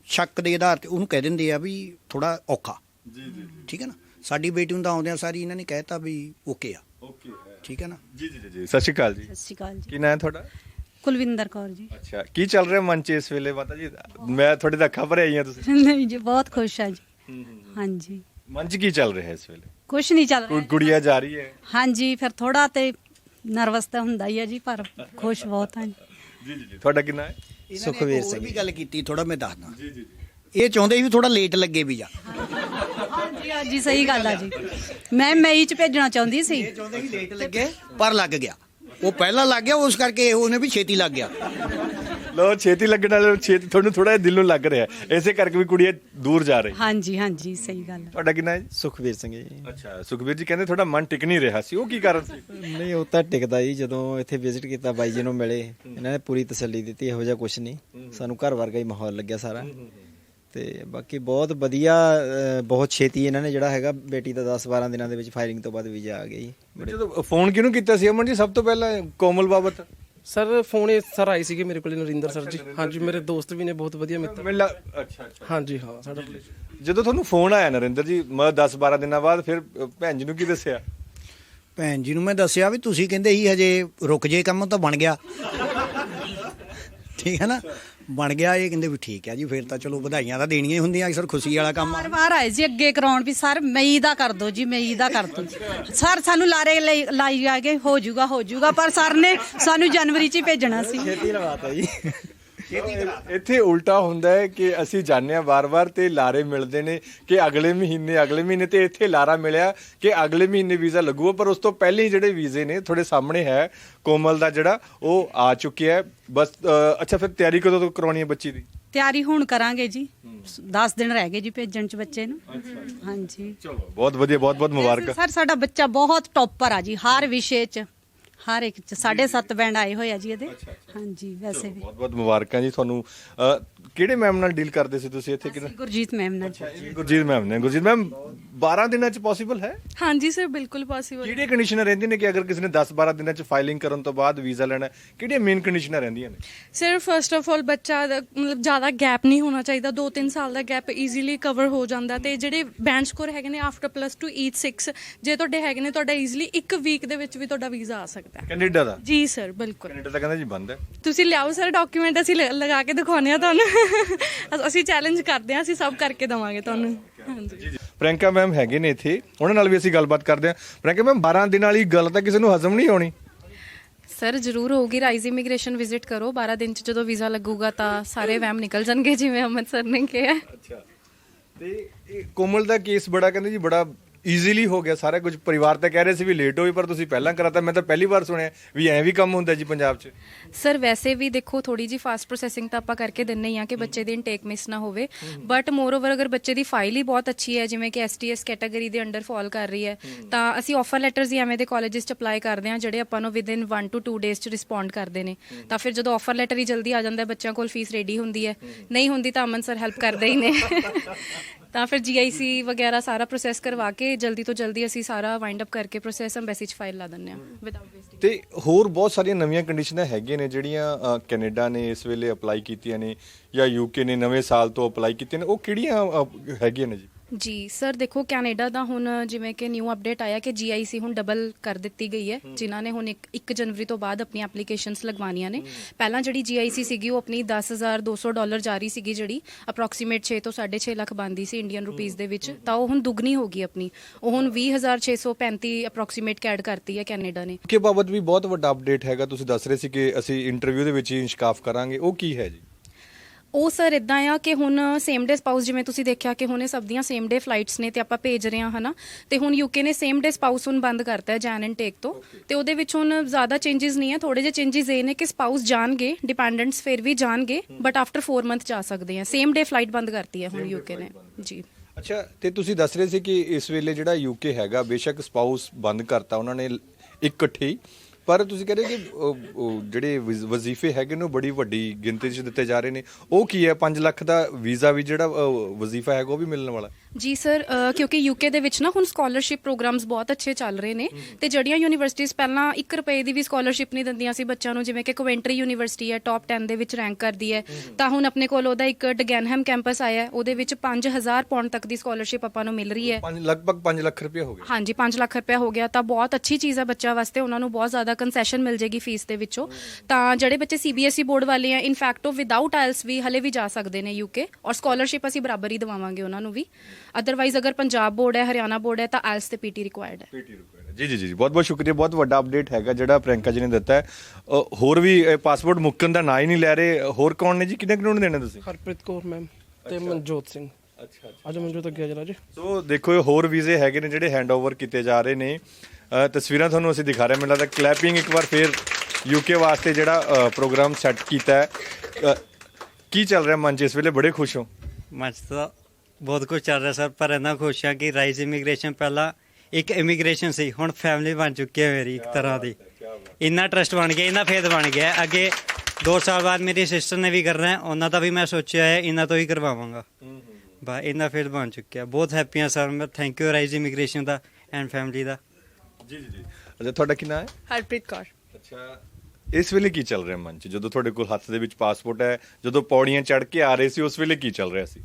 ਸ਼ੱਕ ਦੇ ਆਧਾਰ ਤੇ ਉਹਨੂੰ ਕਹਿ ਦਿੰਦੇ ਆ ਵੀ ਥੋੜਾ ਔਖਾ। ਜੀ ਜੀ। ਠੀਕ ਹੈ ਨਾ? ਸਾਡੀ ਬੇਟੀ ਨੂੰ ਤਾਂ ਆਉਂਦਿਆਂ ਸਾਰੀ ਇਹਨਾਂ ਨੇ ਕਹਿਤਾ ਵੀ ਓਕੇ ਆ। ਓਕੇ ਠੀਕ ਹੈ ਨਾ? ਜੀ ਜੀ ਜੀ ਸਤਿ ਸ਼੍ਰੀ ਅਕਾਲ ਜੀ। ਸਤਿ ਸ਼੍ਰੀ ਅਕਾਲ ਜੀ। ਕੀ ਨਾਂ ਹੈ ਤੁਹਾਡਾ? ਕੁਲਵਿੰਦਰ ਕੌਰ ਜੀ। ਅੱਛਾ ਕੀ ਚੱਲ ਰਿਹਾ ਮਨ 'ਚ ਇਸ ਵੇਲੇ ਮਾਤਾ ਜੀ? ਮੈਂ ਤੁਹਾਡੇ ਦਾ ਖਬਰ ਆਈਆਂ ਤੁਸੀਂ। <laughs> ਨਹੀਂ ਜੀ ਬਹੁਤ ਖੁਸ਼ ਆ ਜੀ। ਹਾਂਜੀ। ਮਨ 'ਚ ਕੀ ਚੱਲ ਰਿਹਾ ਇਸ ਵੇਲੇ? ਕੁਛ ਨਹੀਂ ਚੱਲ ਰਿਹਾ। ਗੁੜੀਆ ਜਾ ਰਹੀ ਹੈ? ਹਾਂਜੀ ਫਿਰ ਥੋੜਾ ਤੇ ਨਰਵਸ ਤਾਂ ਹੁੰਦਾ ਹੀ ਆ ਜੀ ਪਰ ਖੁਸ਼ ਬਹੁਤ ਹਾਂ ਜੀ। ਜੀ ਜੀ ਜੀ। ਤੁਹਾਡਾ ਕਿੰਨਾ ਹੈ? ਸੁਖਵੀਰ ਸਿੰਘ ਵੀ ਗੱਲ ਕੀਤੀ ਥੋੜਾ ਮੈਂ ਦੱਸਦਾ। ਜੀ ਜੀ ਇਹ ਚਾਹੁੰਦੇ ਸੀ ਵੀ ਥੋੜਾ ਲੇਟ ਲੱਗੇ ਵੀਜ਼ਾ ਹਾਂਜੀ ਹਾਂਜੀ ਸਹੀ ਗੱਲ ਆ ਜੀ। ਮੈਂ ਮਈ ਚ ਭੇਜਣਾ ਚਾਹੁੰਦੀ ਸੀ। ਚਾਹੁੰਦੇ ਸੀ ਲੇਟ ਲੱਗੇ ਪਰ ਲੱਗ ਗਿਆ। ਉਹ ਪਹਿਲਾਂ ਲੱਗ ਗਿਆ ਉਸ ਕਰਕੇ ਉਹਨੇ ਵੀ ਛੇਤੀ ਲੱਗ ਗਿਆ। ਲੋ ਛੇਤੀ ਲੱਗਣ ਵਾਲੇ ਛੇਤੀ ਤੁਹਾਨੂੰ ਥੋੜਾ ਦਿਲ ਨੂੰ ਲੱਗ ਰਿਹਾ ਹੈ। ਇਸੇ ਕਰਕੇ ਵੀ ਕੁੜੀਆਂ ਦੂਰ ਜਾ ਰਹੀ ਹਾਂਜੀ ਹਾਂਜੀ ਸਹੀ ਗੱਲ ਆ। ਤੁਹਾਡਾ ਕਿੰਨਾ ਹੈ ਜੀ? ਸੁਖਵੀਰ ਸਿੰਘ ਜੀ। ਅੱਛਾ ਸੁਖਵੀਰ ਜੀ ਕਹਿੰਦੇ ਤੁਹਾਡਾ ਮਨ ਟਿਕ ਨਹੀਂ ਰਿਹਾ ਸੀ। ਉਹ ਕੀ ਕਾਰਨ ਸੀ? ਨਹੀਂ ਉਹ ਤਾਂ ਟਿਕਦਾ ਜੀ। ਜਦੋਂ ਇੱਥੇ ਵਿਜ਼ਿਟ ਕੀਤਾ ਬਾਈ ਜੀ ਨੂੰ ਮਿਲੇ ਇਹਨਾਂ ਨੇ ਪੂਰੀ ਤਸੱਲੀ ਦਿੱਤੀ ਇਹੋ ਜਿਹਾ ਕੁਝ ਨਹੀਂ। ਸਾਨੂੰ ਘਰ ਵਰਗਾ ਹੀ ਮਾਹੌਲ ਲੱਗਿਆ ਸਾਰਾ। ਤੇ ਬਾਕੀ ਬਹੁਤ ਵਧੀਆ ਬਹੁਤ ਛੇਤੀ ਇਹਨਾਂ ਨੇ ਜਿਹੜਾ ਹੈਗਾ ਬੇਟੀ ਦਾ 10 12 ਦਿਨਾਂ ਦੇ ਵਿੱਚ ਫਾਇਰਿੰਗ ਤੋਂ ਬਾਅਦ ਵੀਜ਼ਾ ਆ ਗਿਆ ਜੀ। ਜਦੋਂ ਫੋਨ ਕਿਹਨੂੰ ਕੀਤਾ ਸੀ ਅਮਨ ਜੀ? ਸਭ ਤੋਂ ਪਹਿਲਾਂ ਕੋਮਲ ਬਾਬਤ? ਸਰ ਫੋਨ ਇਹ ਸਰ ਆਏ ਸੀਗੇ ਮੇਰੇ ਕੋਲੇ ਨਰਿੰਦਰ ਸਰ ਜੀ। ਹਾਂਜੀ ਮੇਰੇ ਦੋਸਤ ਵੀ ਨੇ ਬਹੁਤ ਵਧੀਆ ਮਿੱਤਰ। ਅੱਛਾ ਅੱਛਾ। ਹਾਂਜੀ ਹਾਂ ਸਾਡਾ ਜਦੋਂ ਤੁਹਾਨੂੰ ਫੋਨ ਆਇਆ ਨਰਿੰਦਰ ਜੀ ਮੈਂ 10 12 ਦਿਨਾਂ ਬਾਅਦ ਫਿਰ ਭੈਣ ਜੀ ਨੂੰ ਕੀ ਦੱਸਿਆ? ਭੈਣ ਜੀ ਨੂੰ ਮੈਂ ਦੱਸਿਆ ਵੀ ਤੁਸੀਂ ਕਹਿੰਦੇ ਸੀ ਹਜੇ ਰੁਕ ਜੇ ਕੰਮ ਤਾਂ ਬਣ ਗਿਆ। ਠੀਕ ਹੈ ਨਾ? ਬਣ ਗਿਆ ਇਹ ਕਹਿੰਦੇ ਵੀ ਠੀਕ ਹੈ ਜੀ ਫਿਰ ਤਾਂ ਚਲੋ ਵਧਾਈਆਂ ਤਾਂ ਦੇਣੀਆਂ ਹੀ ਹੁੰਦੀਆਂ ਅਕਸਰ ਖੁਸ਼ੀ ਵਾਲਾ ਕੰਮ ਆ। ਵਾਰ ਆਏ ਸੀ ਅੱਗੇ ਕਰਾਉਣ ਵੀ ਸਰ ਮਈ ਦਾ ਕਰ ਦੋ ਜੀ ਮਈ ਦਾ ਕਰ ਦੋ ਸਰ ਸਾਨੂੰ ਲਾਰੇ ਲਈ- ਲਾਈ ਆ ਗਏ ਹੋ ਜਾਊਗਾ ਹੋ ਜਾਊਗਾ ਪਰ ਸਰ ਨੇ ਸਾਨੂੰ ਜਨਵਰੀ ਚ ਹੀ ਭੇਜਣਾ ਸੀ। ਛੇਤੀ ਲਵਾਤਾ ਜੀ। ਇੱਥੇ ਉਲਟਾ ਹੁੰਦਾ ਹੈ ਕਿ ਅਸੀਂ ਜਾਣਦੇ ਹਾਂ ਵਾਰ-ਵਾਰ ਤੇ ਲਾਰੇ ਮਿਲਦੇ ਨੇ ਕਿ ਅਗਲੇ ਮਹੀਨੇ ਅਗਲੇ ਮਹੀਨੇ ਤੇ ਇੱਥੇ ਲਾਰਾ ਮਿਲਿਆ ਕਿ ਅਗਲੇ ਮਹੀਨੇ ਵੀਜ਼ਾ ਲੱਗੂਗਾ ਪਰ ਉਸ ਤੋਂ ਪਹਿਲੇ ਹੀ ਜਿਹੜੇ ਵੀਜ਼ੇ ਨੇ ਤੁਹਾਡੇ ਸਾਹਮਣੇ ਹੈ ਕੋਮਲ ਦਾ ਜਿਹੜਾ ਉਹ ਆ ਚੁੱਕਿਆ ਹੈ। ਬਸ ਅ, ਅੱਛਾ ਫਿਰ ਤਿਆਰੀ ਕਦੋਂ ਤੋਂ ਕਰਾਉਣੀ ਹੈ ਬੱਚੀ ਦੀ? ਤਿਆਰੀ ਹੁਣ ਕਰਾਂਗੇ ਜੀ। 10 ਦਿਨ ਰਹਿ ਗਏ ਜੀ ਭੇਜਣ ਚ ਬੱਚੇ ਨੂੰ। ਹਾਂਜੀ। ਚਲੋ ਬਹੁਤ ਵਧੀਆ ਬਹੁਤ ਬਹੁਤ ਮੁਬਾਰਕਾਂ। ਸਰ ਸਾਡਾ ਬੱਚਾ ਬਹੁਤ ਟੌਪਰ ਆ ਜੀ ਹਰ ਵਿਸ਼ੇ ਚ। ਹਰ ਇੱਕ ਚ 7.5 ਬੈਂਡ ਆਏ ਹੋਏ ਆ ਜੀ ਇਹਦੇ। ਹਾਂਜੀ ਵੈਸੇ ਵੀ। ਬਹੁਤ ਬਹੁਤ ਮੁਬਾਰਕਾਂ ਜੀ ਤੁਹਾਨੂੰ। ਕਿਹੜੇ ਮੈਮ ਨਾਲ ਡੀਲ ਕਰਦੇ ਸੀ ਤੁਸੀਂ ਇੱਥੇ ਕਿਹੜਾ? ਗੁਰਜੀਤ ਮੈਮ ਨਾਲ। ਗੁਰਜੀਤ ਮੈਮ ਨੇ। ਗੁਰਜੀਤ ਮੈਮ 12 ਦਿਨਾਂ ਚ ਪੋਸੀਬਲ ਹੈ? ਹਾਂਜੀ ਸਰ ਬਿਲਕੁਲ ਪੋਸੀਬਲ ਕਿਹੜੀਆਂ ਕੰਡੀਸ਼ਨਾਂ ਰਹਿੰਦੀਆਂ ਨੇ ਕਿ ਅਗਰ ਕਿਸੇ ਨੇ 10-12 ਦਿਨਾਂ ਚ ਫਾਈਲਿੰਗ ਕਰਨ ਤੋਂ ਬਾਅਦ ਵੀਜ਼ਾ ਲੈਣਾ ਹੈ, ਕਿਹੜੀਆਂ ਮੇਨ ਕੰਡੀਸ਼ਨਾਂ ਰਹਿੰਦੀਆਂ ਨੇ? ਸਰ ਫਰਸਟ ਆਫ ਆਲ ਬੱਚਾ ਦਾ ਮਤਲਬ ਜ਼ਿਆਦਾ ਗੈਪ ਨਹੀਂ ਹੋਣਾ ਚਾਹੀਦਾ 2-3 ਸਾਲ ਦਾ ਗੈਪ ਈਜ਼ੀਲੀ ਕਵਰ ਹੋ ਜਾਂਦਾ ਤੇ ਜਿਹੜੇ ਬੈਂਡ ਸਕੋਰ ਹੈਗੇ ਨੇ ਆਫਟਰ ਪਲੱਸ 2 ਈਚ 6 ਜੇ ਤੁਹਾਡੇ ਹੈਗੇ ਨੇ ਤੁਹਾਡਾ ਈਜ਼ੀਲੀ ਇੱਕ ਵੀਕ ਦੇ ਵਿੱਚ ਵੀ ਤੁਹਾਡਾ ਵੀਜ਼ਾ ਆ ਸਕਦਾ ਹੈ। ਕੈਨੇਡਾ ਦਾ? ਜੀ ਸਰ ਬਿਲਕੁਲ। ਕੈਨੇਡਾ ਤਾਂ ਕਹਿੰਦਾ ਜੀ ਬੰਦ ਹੈ। ਤੁਸੀਂ ਲਿਆਓ ਸਰ ਡਾਕੂਮੈਂਟ ਅਸੀਂ ਲ- ਲਗਾ ਕੇ ਦਿਖਾਉਂਦੇ ਆ ਤੁਹਾਨੂੰ। <laughs> ਅਸੀਂ ਚੈਲੰਜ ਕਰਦੇ ਆ ਅਸੀਂ ਸਭ ਕਰਕੇ ਦਵਾਂਗੇ ਤੁਹਾਨੂੰ। ਹਾਂਜੀ। ਪ੍ਰਿੰਕਾ ਮੈਮ ਹੈਗੇ ਨੇ ਇੱਥੇ। ਉਹਨਾਂ ਨਾਲ ਵੀ ਅਸੀਂ ਗੱਲਬਾਤ ਕਰਦੇ ਹਾਂ। ਪ੍ਰਿੰਕਾ ਮੈਮ 12 ਦਿਨਾਂ ਵਾਲੀ ਗੱਲ ਤਾਂ ਕਿਸੇ ਨੂੰ ਹਜ਼ਮ ਨਹੀਂ ਆਉਣੀ ਸਰ ਜ਼ਰੂਰ ਹੋਊਗੀ। ਰਾਈਜ਼ ਇਮੀਗ੍ਰੇਸ਼ਨ ਵਿਜ਼ਿਟ ਕਰੋ। 12 ਦਿਨ ਚ ਜਦੋਂ ਵੀਜ਼ਾ ਲੱਗੂਗਾ ਤਾਂ ਸਾਰੇ ਵਹਿਮ ਨਿਕਲ ਜਾਣਗੇ ਜਿਵੇਂ ਅਮਨ ਸਰ ਨੇ ਕਿਹਾ। ਅੱਛਾ। ਤੇ ਇਹ ਕੋਮਲ ਦਾ ਕੇਸ ਬੜਾ ਕਹਿੰਦੇ ਜੀ ਬੜਾ ਈਜ਼ੀਲੀ ਹੋ ਗਿਆ, ਸਾਰਾ ਕੁਝ ਪਰਿਵਾਰ ਤਾਂ ਕਹਿ ਰਹੇ ਸੀ ਵੀ ਲੇਟ ਹੋਈ ਪਰ ਤੁਸੀਂ ਪਹਿਲਾਂ ਕਰਾਤਾ, ਮੈਂ ਤਾਂ ਪਹਿਲੀ ਵਾਰ ਸੁਣਿਆ ਵੀ ਐਂ ਵੀ ਕੰਮ ਹੁੰਦਾ ਜੀ ਪੰਜਾਬ 'ਚ। ਸਰ ਵੈਸੇ ਵੀ ਦੇਖੋ ਥੋੜੀ ਜੀ ਫਾਸਟ ਪ੍ਰੋਸੈਸਿੰਗ ਤਾਂ ਆਪਾਂ ਕਰਕੇ ਦਿੰਨੇ ਹੀ ਆ ਕਿ ਬੱਚੇ ਦੀ ਇਨਟੇਕ ਮਿਸ ਨਾ ਹੋਵੇ। ਬਟ ਮੋਰ ਓਵਰ ਅਗਰ ਬੱਚੇ ਦੀ ਫਾਈਲ ਹੀ ਬਹੁਤ ਅੱਛੀ ਹੈ, ਜਿਵੇਂ ਕਿ ਐਸਟੀਐਸ ਕੈਟਾਗਰੀ ਦੇ ਅੰਡਰ ਫਾਲ ਕਰ ਰਹੀ ਹੈ, ਤਾਂ ਅਸੀਂ ਆਫਰ ਲੈਟਰਸ ਹੀ ਐਵੇਂ ਦੇ ਕਾਲਜਸ ਚ ਅਪਲਾਈ ਕਰਦੇ ਹਾਂ, ਜਿਹੜੇ ਆਪਾਂ ਨੂੰ ਵਿਦਿਨ 1 ਟੂ 2 ਡੇਜ਼ ਚ ਰਿਸਪੌਂਡ ਕਰਦੇ ਨੇ। ਤਾਂ ਫਿਰ ਜਦੋਂ ਆਫਰ ਲੈਟਰ ਹੀ ਜਲਦੀ ਆ ਜਾਂਦਾ, ਬੱਚਿਆਂ ਕੋਲ ਫੀਸ ਰੈਡੀ ਹੁੰਦੀ ਹੈ। ਨਹੀਂ ਹੁੰਦੀ ਤਾਂ ਅਮਨ ਸਰ ਹੈਲਪ ਕਰਦੇ ਹੀ ਨੇ। ਤਾਂ ਫਿਰ ਜੀਆਈਸੀ ਵਗੈਰਾ ਸਾਰਾ ਪ੍ਰੋਸੈਸ ਕਰਵਾ ਕੇ ਜਲਦੀ ਤੋਂ ਜਲਦੀ ਅਸੀਂ ਸਾਰਾ ਵਾਈਂਡ ਅਪ ਕਰਕੇ ਪ੍ਰੋਸੈਸ ਐਮਬੈਸੀ ਚ ਫਾਈਲ ਲਾ ਦਿੰਨੇ ਆ ਵਿਦਆਊਟ ਵੇਸਟਿੰਗ ਤੇ ਹੋਰ ਬਹੁਤ ਸਾਰੀਆਂ ਨਵੀਆਂ ਕੰਡੀਸ਼ਨਾਂ ਹੈਗੀਆਂ ਨੇ ਜਿਹੜੀਆਂ ਕੈਨੇਡਾ ਨੇ ਇਸ ਵੇਲੇ ਅਪਲਾਈ ਕੀਤੀਆਂ ਨੇ ਜਾਂ ਯੂਕੇ ਨੇ ਨਵੇਂ ਸਾਲ ਤੋਂ ਅਪਲਾਈ ਕੀਤੀਆਂ ਨੇ, ਉਹ ਕਿਹੜੀਆਂ ਹੈਗੀਆਂ ਨੇ ਜੀ? ਜੀ ਸਰ ਦੇਖੋ ਕੈਨੇਡਾ ਦਾ ਹੁਣ ਜਿਵੇਂ ਕਿ ਨਿਊ ਅਪਡੇਟ ਆਇਆ ਕਿ ਜੀਆਈਸੀ ਹੁਣ ਡਬਲ ਕਰ ਦਿੱਤੀ ਗਈ ਹੈ ਜਿਨ੍ਹਾਂ ਨੇ ਹੁਣ 1 ਜਨਵਰੀ ਤੋਂ ਬਾਅਦ ਆਪਣੀਆਂ ਐਪਲੀਕੇਸ਼ਨਸ ਲਗਵਾਉਣੀਆਂ ਨੇ। ਪਹਿਲਾਂ ਜਿਹੜੀ ਜੀਆਈਸੀ ਸੀਗੀ ਉਹ ਆਪਣੀ 10200 ਡਾਲਰ ਜਾਰੀ ਸੀਗੀ ਜਿਹੜੀ ਅਪਰੋਕਸੀਮੇਟ 6 ਤੋਂ 6.5 ਲੱਖ ਬੰਦੀ ਸੀ ਇੰਡੀਅਨ ਰੁਪੀਸ ਦੇ ਵਿੱਚ ਤਾਂ ਉਹ ਹੁਣ ਦੁੱਗਣੀ ਹੋ ਗਈ ਆਪਣੀ। ਉਹ ਹੁਣ 20635 ਅਪਰੋਕਸੀਮੇਟ ਕੈਡ ਕਰਤੀ ਹੈ ਕੈਨੇਡਾ ਨੇ। ਕੇ ਬਾਬਤ ਵੀ ਬਹੁਤ ਵੱਡਾ ਅਪਡੇਟ ਹੈਗਾ ਤੁਸੀਂ ਦੱਸ ਰਹੇ ਸੀ ਕਿ ਅਸੀਂ ਇੰਟਰਵਿਊ ਦੇ ਵਿੱਚ ਹੀ ਇੰਸ਼ਕਾਫ ਕਰਾਂਗੇ। ਉਹ ਕੀ ਹੈ ਜੀ? ਉਹ ਸਰ ਇਦਾਂ ਆ ਕਿ ਹੁਣ ਸੇਮ ਡੇ ਸਪਾਊਸ ਜਿਵੇਂ ਤੁਸੀਂ ਦੇਖਿਆ ਕਿ ਹੁਣ ਇਹ ਸਭ ਦੀਆਂ ਸੇਮ ਡੇ ਫਲਾਈਟਸ ਨੇ ਤੇ ਆਪਾਂ ਭੇਜ ਰਹੇ ਹਾਂ ਹਨਾ? ਤੇ ਹੁਣ ਯੂਕੇ ਨੇ ਸੇਮ ਡੇ ਸਪਾਊਸ ਹੁਣ ਬੰਦ ਕਰਤਾ ਹੈ ਜੈਨ ਐਂਡ ਟੇਕ ਤੋਂ। ਤੇ ਉਹਦੇ ਵਿੱਚ ਹੁਣ ਜ਼ਿਆਦਾ ਚੇਂजेस ਨਹੀਂ ਹੈ ਥੋੜੇ ਜਿਹੇ ਚੇਂजेस ਇਹ ਨੇ ਕਿ ਸਪਾਊਸ ਜਾਣਗੇ ਡਿਪੈਂਡੈਂਟਸ ਫਿਰ ਵੀ ਜਾਣਗੇ ਬਟ ਆਫਟਰ 4 ਮੰਥ ਜਾ ਸਕਦੇ ਆ। ਸੇਮ ਡੇ ਫਲਾਈਟ ਬੰਦ ਕਰਤੀ ਹੈ ਹੁਣ ਯੂਕੇ ਨੇ। ਜੀ। ਅੱਛਾ ਤੇ ਤੁਸੀਂ ਦੱਸ ਰਹੇ ਸੀ ਕਿ ਇਸ ਵੇਲੇ ਜਿਹੜਾ ਯੂਕੇ ਹੈਗਾ ਬੇਸ਼ੱਕ ਸਪਾਊਸ ਬੰਦ ਕਰਤਾ ਉਹਨਾਂ ਨੇ ਇਕੱਠੀ ਪਰ ਤੁਸੀਂ ਕਹਿੰਦੇ ਕਿ ਉਹ- ਉਹ ਜਿਹੜੇ ਵਜ਼- ਵਜ਼ੀਫੇ ਹੈਗੇ ਨੇ ਉਹ ਬੜੀ ਵੱਡੀ ਗਿਣਤੀ 'ਚ ਦਿੱਤੇ ਜਾ ਰਹੇ ਨੇ। ਉਹ ਕੀ ਹੈ? 5 ਲੱਖ ਦਾ ਵੀਜ਼ਾ ਵੀ ਜਿਹੜਾ ਅ, ਵਜ਼ੀਫਾ ਹੈਗਾ ਉਹ ਵੀ ਮਿਲਣ ਵਾਲਾ? ਜੀ ਸਰ ਅ, ਕਿਉਂਕਿ ਯੂਕੇ ਦੇ ਵਿੱਚ ਨਾ ਹੁਣ ਸਕਾਲਰਸ਼ਿਪ ਪ੍ਰੋਗਰਾਮਸ ਬਹੁਤ ਅੱਛੇ ਚੱਲ ਰਹੇ ਨੇ ਤੇ ਜਿਹੜੀਆਂ ਯੂਨੀਵਰਸਿਟੀਆਂ ਪਹਿਲਾਂ 1 ਰੁਪਏ ਦੀ ਵੀ ਸਕਾਲਰਸ਼ਿਪ ਨਹੀਂ ਦਿੰਦੀਆਂ ਸੀ ਬੱਚਿਆਂ ਨੂੰ ਜਿਵੇਂ ਕਿ ਕੋਵੈਂਟਰੀ ਯੂਨੀਵਰਸਿਟੀ ਹੈ ਟਾਪ 10 ਦੇ ਵਿੱਚ ਰੈਂਕ ਕਰਦੀ ਹੈ। ਤਾਂ ਹੁਣ ਆਪਣੇ ਕੋਲ ਉਹਦਾ ਇੱਕ ਡਗੈਨਹਮ ਕੈਂਪਸ ਆਇਆ ਹੈ ਉਹਦੇ ਵਿੱਚ 5000 ਪਾਉਂਡ ਤੱਕ ਦੀ ਸਕਾਲਰਸ਼ਿਪ ਆਪਾਂ ਨੂੰ ਮਿਲ ਰਹੀ ਹੈ। 5 ਲਗਭਗ 5 ਲੱਖ ਰੁਪਏ ਹੋ ਗਏ। ਹਾਂਜੀ 5 ਲੱਖ ਰੁਪਏ ਹੋ ਗਿਆ ਤਾਂ ਬਹੁਤ ਅੱਛੀ ਚੀਜ਼ ਹੈ ਬੱਚਾ ਵਾਸਤੇ ਉਹਨਾਂ ਨੂੰ ਬਹੁਤ ਜ਼ਿਆਦਾ ਕੰਸੈਸ਼ਨ ਮਿਲ ਜੇਗੀ ਫੀਸ ਦੇ ਵਿੱਚੋਂ ਤਾਂ ਜਿਹੜੇ ਬੱਚੇ ਸੀਬੀਐਸਈ ਬੋਰਡ ਵਾਲੇ ਆ ਇਨਫੈਕਟ ਉਹ ਵਿਦਆਊਟ ਆਇਲਸ ਵੀ ਹਲੇ ਵੀ ਜਾ ਸਕਦੇ ਨੇ ਯੂਕੇ ਔਰ ਸਕਾਲਰਸ਼ਿਪ ਅਸੀਂ ਬਰਾਬਰ ਹੀ ਦਵਾਵਾਂਗੇ ਉਹਨਾਂ ਨੂੰ ਵੀ। ਅਦਰਵਾਈਜ਼ ਅਗਰ ਪੰਜਾਬ ਬੋਰਡ ਹੈ ਹਰਿਆਣਾ ਬੋਰਡ ਹੈ ਤਾਂ ਆਇਲਸ ਤੇ ਪੀਟੀ ਰਿਕੁਆਇਰਡ ਹੈ। ਜੀ ਜੀ ਜੀ ਬਹੁਤ ਬਹੁਤ ਸ਼ੁਕਰੀਆ। ਬਹੁਤ ਵੱਡਾ ਅਪਡੇਟ ਹੈਗਾ ਜਿਹੜਾ ਪ੍ਰਿੰਕਾ ਜੀ ਨੇ ਦਿੱਤਾ ਹੈ। ਹੋਰ ਵੀ ਪਾਸਪੋਰਟ ਮੁੱਕਣ ਦਾ ਨਾਂ ਹੀ ਨਹੀਂ ਲੈ ਰਹੇ। ਹੋਰ ਕੌਣ ਨੇ ਜੀ? ਕਿੰਨੇ ਕਿੰਨੇ ਨੂੰ ਦੇਣੇ ਤੁਸੀਂ? ਹਰਪ੍ਰੀਤ ਕੌਰ ਮੈਮ ਤੇ ਮਨਜੋਤ ਸਿੰਘ। ਅੱਛਾ ਅੱਜ ਮਨਜੋਤ ਅੱਗੇ ਜਰਾ ਜੀ। ਸੋ ਦੇਖੋ ਇਹ ਹੋਰ ਵੀਜ਼ੇ ਹੈਗੇ ਨੇ ਜਿਹੜੇ ਹੈਂਡਓਵਰ ਕੀਤੇ ਜਾ ਰਹੇ ਨੇ। ਤਸਵੀਰਾਂ ਤੁਹਾਨੂੰ ਅਸੀਂ ਦਿਖਾ ਰਹੇ। ਮੈਨੂੰ ਲੱਗਦਾ ਕਲੈਪਿੰਗ ਇੱਕ ਵਾਰ ਫੇਰ ਯੂਕੇ ਵਾਸਤੇ ਜਿਹੜਾ ਪ੍ਰੋਗਰਾਮ ਸੈੱਟ ਕੀਤਾ ਹੈ। ਕੀ ਚੱਲ ਰਿਹਾ ਮਨ 'ਚ ਇਸ ਵੇਲੇ? ਬੜੇ ਖੁਸ਼ ਹੋ? ਮੱਚ ਤਾਂ ਬਹੁਤ ਕੁਝ ਚੱਲ ਰਿਹਾ ਸਰ ਪਰ ਇੰਨਾ ਖੁਸ਼ ਹਾਂ ਕਿ ਰਾਈਜ਼ ਇਮੀਗ੍ਰੇਸ਼ਨ ਪਹਿਲਾਂ ਇੱਕ ਇਮੀਗ੍ਰੇਸ਼ਨ ਸੀ ਹੁਣ ਫੈਮਿਲੀ ਬਣ ਚੁੱਕੀ ਹੈ ਮੇਰੀ ਇੱਕ ਤਰ੍ਹਾਂ ਦੀ। ਇੰਨਾ ਟਰਸਟ ਬਣ ਗਿਆ ਇੰਨਾ ਫੇਥ ਬਣ ਗਿਆ। ਅੱਗੇ 2 ਸਾਲ ਬਾਅਦ ਮੇਰੀ ਸਿਸਟਰ ਨੇ ਵੀ ਕਰਨਾ ਹੈ ਉਹਨਾਂ ਦਾ ਵੀ ਮੈਂ ਸੋਚਿਆ ਹੈ ਇਹਨਾਂ ਤੋਂ ਹੀ ਕਰਵਾਵਾਂਗਾ। ਬਾ ਇੰਨਾ ਫੇਥ ਬਣ ਚੁੱਕਿਆ। ਬਹੁਤ ਹੈਪੀ ਹਾਂ ਸਰ ਮੈਂ ਥੈਂਕ ਯੂ ਰਾਈਜ਼ ਇਮੀਗ੍ਰੇਸ਼ਨ ਦਾ ਐਂਡ ਫੈਮਿਲੀ ਦਾ। ਜੀ ਜੀ ਜੀ। ਅੱਛਾ ਤੁਹਾਡਾ ਕੀ ਨਾਮ ਹੈ? ਹਰਪ੍ਰੀਤ ਕੌਰ। ਅੱਛਾ ਇਸ ਵੇਲੇ ਕੀ ਚੱਲ ਰਿਹਾ ਮਨ 'ਚ ਜਦੋਂ ਤੁਹਾਡੇ ਕੋਲ ਹੱਥ ਦੇ ਵਿੱਚ ਪਾਸਪੋਰਟ ਹੈ ਜਦੋਂ ਪੌੜੀਆਂ ਚੜ੍ਹ ਕੇ ਆ ਰਹੇ ਸੀ ਉਸ ਵੇਲੇ ਕੀ ਚੱਲ ਰਿਹਾ ਸੀ?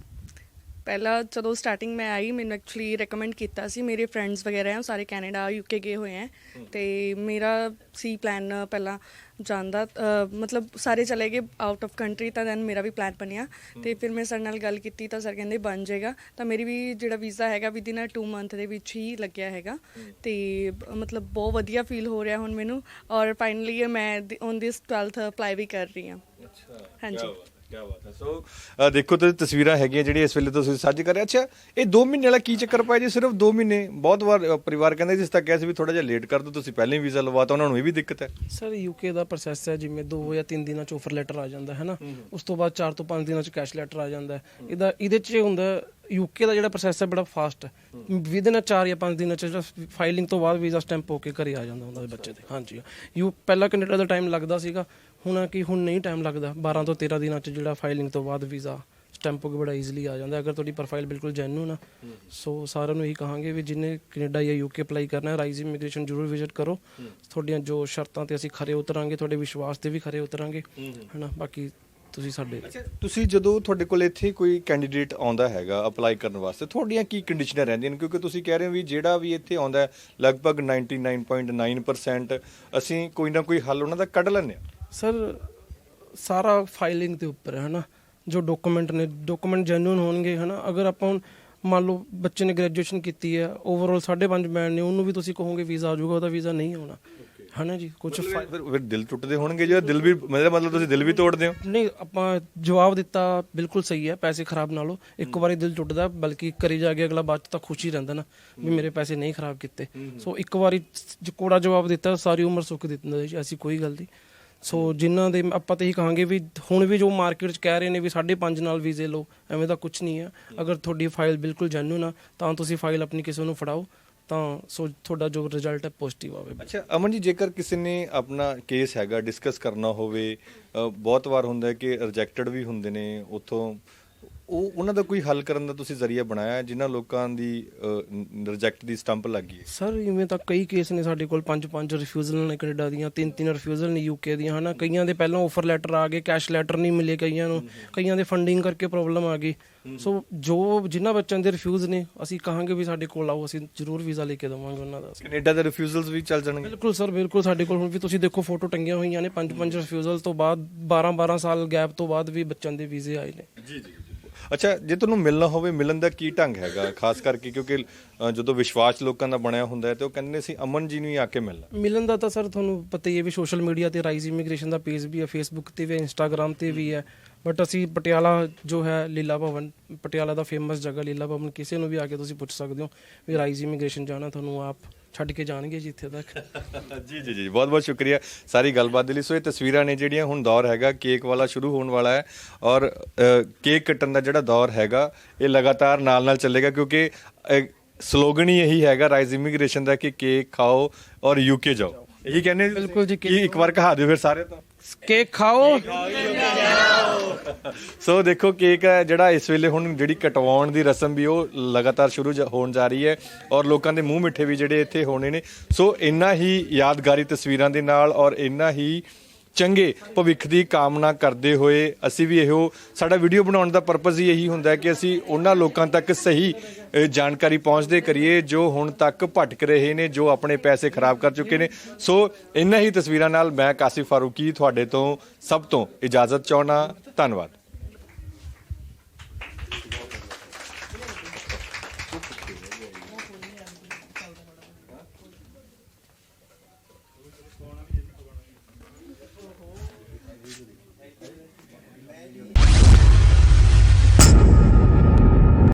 ਪਹਿਲਾਂ ਜਦੋਂ ਸਟਾਰਟਿੰਗ ਮੈਂ ਆਈ ਮੈਨੂੰ ਐਕਚੁਅਲੀ ਰეკਮੈਂਡ ਕੀਤਾ ਸੀ ਮੇਰੇ ਫਰੈਂਡਸ ਵਗੈਰਾ ਹੈ ਉਹ ਸਾਰੇ ਕੈਨੇਡਾ ਯੂਕੇ ਗਏ ਹੋਏ ਹੈ। ਤੇ ਮੇਰਾ ਸੀ ਪਲਾਨ ਪਹਿਲਾਂ ਜਾਣ ਦਾ ਅ, ਮਤਲਬ ਸਾਰੇ ਚਲੇ ਗਏ ਆਊਟ ਆਫ ਕੰਟਰੀ ਤਾਂ ਦੈਨ ਮੇਰਾ ਵੀ ਪਲਾਨ ਬਣਿਆ। ਤੇ ਫਿਰ ਮੈਂ ਸਰ ਨਾਲ ਗੱਲ ਕੀਤੀ ਤਾਂ ਸਰ ਕਹਿੰਦੇ ਬਣ ਜਾਏਗਾ। ਤਾਂ ਮੇਰੀ ਵੀ ਜਿਹੜਾ ਵੀਜ਼ਾ ਹੈਗਾ ਵਿਦਿਨ 2 ਮੰਥ ਦੇ ਵਿੱਚ ਹੀ ਲੱਗਿਆ ਹੈਗਾ। ਤੇ ਮਤਲਬ ਬਹੁਤ ਵਧੀਆ ਫੀਲ ਹੋ ਰਿਹਾ ਹੁਣ ਮੈਨੂੰ। ਔਰ ਫਾਈਨਲੀ ਮੈਂ ਔਨ ਦਿਸ 12th ਅਪਲਾਈ ਵੀ ਕਰ ਰਹੀ ਹਾਂ। ਹਾਂਜੀ। ਕੀ ਬਾਤ ਹੈ। ਸੋ ਦੇਖੋ ਤੇ ਤਸਵੀਰਾਂ ਹੈਗੀਆਂ ਜਿਹੜੀਆਂ ਇਸ ਵੇਲੇ ਤੁਸੀਂ ਸਾਂਝੀ ਕਰ ਰਹੇ ਅੱਛਾ ਇਹ 2 ਮਹੀਨੇ ਵਾਲਾ ਕੀ ਚੱਕਰ ਪਾਇਆ ਜੀ? ਸਿਰਫ 2 ਮਹੀਨੇ। ਬਹੁਤ ਵਾਰ ਪਰਿਵਾਰ ਕਹਿੰਦਾ ਜਿਸ ਤੱਕ ਕਿਹਾ ਸੀ ਵੀ ਥੋੜਾ ਜਿਹਾ ਲੇਟ ਕਰ ਦੋ ਤੁਸੀਂ ਪਹਿਲਾਂ ਹੀ ਵੀਜ਼ਾ ਲਵਾਤਾ ਉਹਨਾਂ ਨੂੰ ਇਹ ਵੀ ਦਿੱਕਤ ਹੈ। ਸਰ ਯੂਕੇ ਦਾ ਪ੍ਰੋਸੈਸ ਹੈ ਜਿਵੇਂ 2 ਜਾਂ 3 ਦਿਨਾਂ ਚ ਆਫਰ ਲੈਟਰ ਆ ਜਾਂਦਾ ਹੈ ਨਾ। ਉਸ ਤੋਂ ਬਾਅਦ 4 ਤੋਂ 5 ਦਿਨਾਂ ਚ ਕੈਸ਼ ਲੈਟਰ ਆ ਜਾਂਦਾ ਹੈ। ਇਹਦਾ ਇਹਦੇ ਚ ਹੁੰਦਾ ਯੂਕੇ ਦਾ ਜਿਹੜਾ ਪ੍ਰੋਸੈਸ ਹੈ ਬੜਾ ਫਾਸਟ ਹੈ। ਵਿਦਨ 4 ਜਾਂ 5 ਦਿਨਾਂ ਚ ਫਾਈਲਿੰਗ ਤੋਂ ਬਾਅਦ ਵੀਜ਼ਾ ਸਟੈਂਪ ਹੋ ਕੇ ਘਰੇ ਆ ਜਾਂਦਾ ਹੁੰਦਾ ਬੱਚੇ ਦੇ। ਹਾਂਜੀ। ਯੂ ਪਹਿਲਾਂ ਕੈਨੇਡਾ ਦਾ ਟਾਈਮ ਲੱਗਦਾ ਸੀਗਾ। ਹੁਣ ਆ ਕਿ ਹੁਣ ਨਹੀਂ ਟਾਈਮ ਲੱਗਦਾ। 12 ਤੋਂ 13 ਦਿਨਾਂ ਚ ਜਿਹੜਾ ਫਾਈਲਿੰਗ ਤੋਂ ਬਾਅਦ ਵੀਜ਼ਾ ਸਟੈਂਪ ਹੋ ਬੜਾ ਈਜ਼ੀਲੀ ਆ ਜਾਂਦਾ ਅਗਰ ਤੁਹਾਡੀ ਪ੍ਰੋਫਾਈਲ ਬਿਲਕੁਲ ਜੈਨੂਨ ਆ ਸੋ ਸਾਰਿਆਂ ਨੂੰ ਇਹੀ ਕਹਾਂਗੇ ਵੀ ਜਿਨੇ ਕੈਨੇਡਾ ਜਾਂ ਯੂਕੇ ਅਪਲਾਈ ਕਰਨਾ ਹੈ ਰਾਈਜ਼ ਇਮੀਗ੍ਰੇਸ਼ਨ ਜ਼ਰੂਰ ਵਿਜ਼ਿਟ ਕਰੋ। ਤੁਹਾਡੀਆਂ ਜੋ ਸ਼ਰਤਾਂ ਤੇ ਅਸੀਂ ਖਰੇ ਉਤਰਾਂਗੇ, ਤੁਹਾਡੇ ਵਿਸ਼ਵਾਸ ਤੇ ਵੀ ਖਰੇ ਉਤਰਾਂਗੇ, ਹਨਾ? ਬਾਕੀ ਤੁਸੀਂ ਸਾਡੇ ਤੁਸੀਂ ਜਦੋਂ ਤੁਹਾਡੇ ਕੋਲ ਇੱਥੇ ਕੋਈ ਕੈਂਡੀਡੇਟ ਆਉਂਦਾ ਹੈਗਾ ਅਪਲਾਈ ਕਰਨ ਵਾਸਤੇ, ਤੁਹਾਡੀਆਂ ਕੀ ਕੰਡੀਸ਼ਨਾਂ ਰਹਿੰਦੀਆਂ ਨੇ? ਕਿਉਂਕਿ ਤੁਸੀਂ ਕਹਿ ਰਹੇ ਹੋ ਵੀ ਜਿਹੜਾ ਵੀ ਇੱਥੇ ਆਉਂਦਾ ਲਗਭਗ 99.9% ਅਸੀਂ ਕੋਈ ਨਾ ਕੋਈ ਹੱਲ ਉਹਨਾਂ ਦਾ ਕੱਢ ਲੈਂਦੇ ਹਾਂ। ਸਰ ਸਾਰਾ ਫਾਈਲਿੰਗ ਦੇ ਉੱਪਰ ਹੈ ਹਨਾ ਜੋ ਡਾਕੂਮੈਂਟ ਨੇ ਡਾਕੂਮੈਂਟ ਜੈਨੂਨ ਹੋਣਗੇ ਹਨਾ ਅਗਰ ਆਪਾਂ ਹੁਣ ਮੰਨ ਲਓ ਬੱਚੇ ਨੇ ਗ੍ਰੈਜੂਏਸ਼ਨ ਕੀਤੀ ਹੈ ਓਵਰਆਲ 5.5 ਬੈਂਡ ਨੇ ਉਹਨੂੰ ਵੀ ਤੁਸੀਂ ਕਹੋਗੇ ਵੀਜ਼ਾ ਆ ਜਾਊਗਾ ਉਹਦਾ ਵੀਜ਼ਾ ਨਹੀਂ ਆਉਣਾ। ਹਨਾ ਜੀ? ਕੁਝ ਫਿਰ ਦਿਲ ਟੁੱਟਦੇ ਹੋਣਗੇ ਜਿਹੜਾ ਦਿਲ ਵੀ ਮਤਲਬ ਮਤਲਬ ਤੁਸੀਂ ਦਿਲ ਵੀ ਤੋੜਦੇ ਹੋ? ਨਹੀਂ ਆਪਾਂ ਜਵਾਬ ਦਿੱਤਾ ਬਿਲਕੁਲ ਸਹੀ ਹੈ ਪੈਸੇ ਖਰਾਬ ਨਾ ਲਓ ਇੱਕ ਵਾਰੀ ਦਿਲ ਟੁੱਟਦਾ ਬਲਕਿ ਕਰੀ ਜਾ ਕੇ ਅਗਲਾ ਬਾਅਦ 'ਚ ਤਾਂ ਖੁਸ਼ੀ ਰਹਿੰਦਾ ਨਾ ਵੀ ਮੇਰੇ ਪੈਸੇ ਨਹੀਂ ਖਰਾਬ ਕੀਤੇ। ਸੋ ਇੱਕ ਵਾਰੀ ਕੋੜਾ ਜਵਾਬ ਦਿੱਤਾ ਸਾਰੀ ਉਮਰ ਸੁੱਖ ਦਿੰਦਾ ਜੀ ਐਸੀ ਕੋਈ ਗੱਲ ਨਹੀਂ। ਸੋ ਜਿਨ੍ਹਾਂ ਦੇ ਆਪਾਂ ਤਾਂ ਇਹੀ ਕਹਾਂਗੇ ਵੀ ਹੁਣ ਵੀ ਜੋ ਮਾਰਕੀਟ 'ਚ ਕਹਿ ਰਹੇ ਨੇ ਵੀ 5.5 ਨਾਲ ਵੀਜ਼ੇ ਲਓ, ਐਵੇਂ ਦਾ ਕੁਝ ਨਹੀਂ ਆ। ਅਗਰ ਤੁਹਾਡੀ ਫਾਈਲ ਬਿਲਕੁਲ ਜੈਨੂਨ ਆ, ਤਾਂ ਤੁਸੀਂ ਫਾਈਲ ਆਪਣੀ ਕਿਸੇ ਨੂੰ ਫੜਾਓ, ਤਾਂ ਸੋ ਤੁਹਾਡਾ ਜੋ ਰਿਜ਼ਲਟ ਹੈ ਪੋਜ਼ਿਟਿਵ ਆਵੇ। ਅੱਛਾ, ਅਮਨ ਜੀ, ਜੇਕਰ ਕਿਸੇ ਨੇ ਆਪਣਾ ਕੇਸ ਹੈਗਾ ਡਿਸਕਸ ਕਰਨਾ ਹੋਵੇ ਬਹੁਤ ਵਾਰ ਹੁੰਦਾ ਹੈ ਕਿ ਰਿਜੈਕਟਡ ਵੀ ਹੁੰਦੇ ਨੇ, ਉਥੋਂ ਉਹ ਉਹਨਾਂ ਦਾ ਕੋਈ ਹੱਲ ਕਰਨ ਦਾ ਤੁਸੀਂ ਜ਼ਰੀਆ ਬਣਾਇਆ ਜਿਨ੍ਹਾਂ ਲੋਕਾਂ ਦੀ ਰਿਜੈਕਟ ਦੀ ਸਟੰਪ ਲੱਗੀ ਹੈ? ਸਰ ਇਵੇਂ ਤਾਂ ਕਈ ਕੇਸ ਨੇ ਸਾਡੇ ਕੋਲ ਪੰਜ ਪੰਜ ਰਿਫਿਊਜ਼ਲ ਨੇ ਕੈਨੇਡਾ ਦੀਆਂ ਤਿੰਨ ਤਿੰਨ ਰਿਫਿਊਜ਼ਲ ਨੇ ਯੂਕੇ ਦੀਆਂ ਹਨਾ? ਕਈਆਂ ਦੇ ਪਹਿਲਾਂ ਆਫਰ ਲੈਟਰ ਆ ਗਏ ਕੈਸ਼ ਲੈਟਰ ਨਹੀਂ ਮਿਲੇ ਕਈਆਂ ਨੂੰ ਕਈਆਂ ਦੇ ਫੰਡਿੰਗ ਕਰਕੇ ਪ੍ਰੋਬਲਮ ਆ ਗਈ ਸੋ ਜੋ ਜਿਨ੍ਹਾਂ ਬੱਚਿਆਂ ਦੇ ਰਿਫਿਊਜ਼ ਨੇ ਅਸੀਂ ਕਹਾਂਗੇ ਵੀ ਸਾਡੇ ਕੋਲ ਆਓ ਅਸੀਂ ਜ਼ਰੂਰ ਵੀਜ਼ਾ ਲੈ ਕੇ ਦੇਵਾਂਗੇ ਉਹਨਾਂ ਦਾ। ਕੈਨੇਡਾ ਦੇ ਰਿਫਿਊਜ਼ਲਸ ਵੀ ਚੱਲ ਜਾਣਗੇ? ਬਿਲਕੁਲ ਸਰ ਬਿਲਕੁਲ ਸਾਡੇ ਕੋਲ ਹੁਣ ਵੀ ਤੁਸੀਂ ਦੇਖੋ ਫੋਟੋ ਟੰਗੀਆਂ ਹੋਈਆਂ ਨੇ ਪੰਜ ਪੰਜ ਰਿਫਿਊਜ਼ਲ ਤੋਂ ਬਾਅਦ 12 12 ਸਾਲ ਗੈਪ ਤੋਂ ਬਾਅਦ ਵੀ ਬੱਚਿਆਂ ਦੇ ਵੀਜ਼ੇ ਆਏ ਨੇ। ਜੀ ਜੀ। ਅੱਛਾ ਜੇ ਤੁਹਾਨੂੰ ਮਿਲਣਾ ਹੋਵੇ ਮਿਲਣ ਦਾ ਕੀ ਢੰਗ ਹੈਗਾ? ਖਾਸ ਕਰਕੇ ਕਿਉਂਕਿ ਅ, ਜਦੋਂ ਵਿਸ਼ਵਾਸ ਲੋਕਾਂ ਦਾ ਬਣਿਆ ਹੁੰਦਾ ਹੈ ਤੇ ਉਹ ਕਹਿੰਦੇ ਨੇ ਅਮਨ ਜੀ ਨੂੰ ਹੀ ਆ ਕੇ ਮਿਲਣਾ। ਮਿਲਣ ਦਾ ਤਾਂ ਸਰ ਤੁਹਾਨੂੰ ਪਤਾ ਹੀ ਹੈ ਵੀ ਸੋਸ਼ਲ ਮੀਡੀਆ ਤੇ ਰਾਈਜ਼ ਇਮੀਗ੍ਰੇਸ਼ਨ ਦਾ ਪੇਜ ਵੀ ਹੈ ਫੇਸਬੁੱਕ ਤੇ ਵੀ ਹੈ ਇੰਸਟਾਗ੍ਰam ਤੇ ਵੀ ਹੈ। ਬਟ ਅਸੀਂ ਪਟਿਆਲਾ ਜੋ ਹੈ ਲੀਲਾ ਭਵਨ ਪਟਿਆਲਾ ਦਾ ਫੇਮਸ ਜਗ੍ਹਾ ਲੀਲਾ ਭਵਨ ਕਿਸੇ ਨੂੰ ਵੀ ਆ ਕੇ ਤੁਸੀਂ ਪੁੱਛ ਸਕਦੇ ਹੋ ਵੀ ਰਾਈਜ਼ ਇਮੀਗ੍ਰੇਸ਼ਨ ਜਾਣਾ ਤੁਹਾਨੂੰ ਆਪ ਛੱਡ ਕੇ ਜਾਣਗੇ ਜੀ ਇੱਥੇ ਤੱਕ। <laughs> ਜੀ ਜੀ ਜੀ ਬਹੁਤ ਬਹੁਤ ਸ਼ੁਕਰੀਆ ਸਾਰੀ ਗੱਲਬਾਤ ਦੇ ਲਈ। ਸੋ ਇਹ ਤਸਵੀਰਾਂ ਨੇ ਜਿਹੜੀਆਂ ਹੁਣ ਦੌਰ ਹੈਗਾ ਕੇਕ ਵਾਲਾ ਸ਼ੁਰੂ ਹੋਣ ਵਾਲਾ ਹੈ ਔਰ ਕੇਕ ਕੱਟਣ ਦਾ ਜਿਹੜਾ ਦੌਰ ਹੈਗਾ ਇਹ ਲਗਾਤਾਰ ਨਾਲ ਨਾਲ ਚੱਲੇਗਾ ਕਿਉਂਕਿ ਸਲੋਗਨ ਹੀ ਇਹੀ ਹੈਗਾ ਰਾਈਜ਼ ਇਮੀਗ੍ਰੇਸ਼ਨ ਦਾ ਕਿ ਕੇਕ ਖਾਓ ਔਰ ਯੂਕੇ ਜਾਓ। ਇਹੀ ਕਹਿੰਦੇ ਬਿਲਕੁਲ ਜੀ ਇੱਕ ਵਾਰ ਕਹਾ ਦਿਓ ਫਿਰ ਸਾਰੇ ਤੋਂ। ਕੇਕ ਖਾਓ। ਸੋ ਦੇਖੋ ਕੇਕ ਹੈ, ਜਿਹੜਾ ਇਸ ਵੇਲੇ ਹੁਣ ਜਿਹੜੀ ਕਟਵਾਉਣ ਦੀ ਰਸਮ ਵੀ ਉਹ ਲਗਾਤਾਰ ਸ਼ੁਰੂ ਜ- ਹੋਣ ਜਾ ਰਹੀ ਹੈ ਔਰ ਲੋਕਾਂ ਦੇ ਮੂੰਹ ਮਿੱਠੇ ਵੀ ਜਿਹੜੇ ਇੱਥੇ ਹੋਣੇ ਨੇ। ਸੋ ਇੰਨਾ ਹੀ ਯਾਦਗਾਰੀ ਤਸਵੀਰਾਂ ਦੇ ਨਾਲ ਔਰ ਇੰਨਾ ਹੀ ਚੰਗੇ ਭਵਿੱਖ ਦੀ ਕਾਮਨਾ ਕਰਦੇ ਹੋਏ ਅਸੀਂ ਵੀ ਇਹੋ ਸਾਡਾ ਵੀਡੀਓ ਬਣਾਉਣ ਦਾ ਪਰਪਸ ਹੀ ਇਹੀ ਹੁੰਦਾ ਕਿ ਅਸੀਂ ਉਹਨਾਂ ਲੋਕਾਂ ਤੱਕ ਸਹੀ ਜਾਣਕਾਰੀ ਪਹੁੰਚਦੇ ਕਰੀਏ ਜੋ ਹੁਣ ਤੱਕ ਭਟਕ ਰਹੇ ਨੇ, ਜੋ ਆਪਣੇ ਪੈਸੇ ਖਰਾਬ ਕਰ ਚੁੱਕੇ ਨੇ। ਸੋ ਇੰਨਾ ਹੀ ਤਸਵੀਰਾਂ ਨਾਲ ਮੈਂ ਕਾਸਿਫ ਫਾਰੂਕੀ ਤੁਹਾਡੇ ਤੋਂ ਸਭ ਤੋਂ ਇਜਾਜ਼ਤ ਚਾਹਣਾ ਧੰਨਵਾਦ।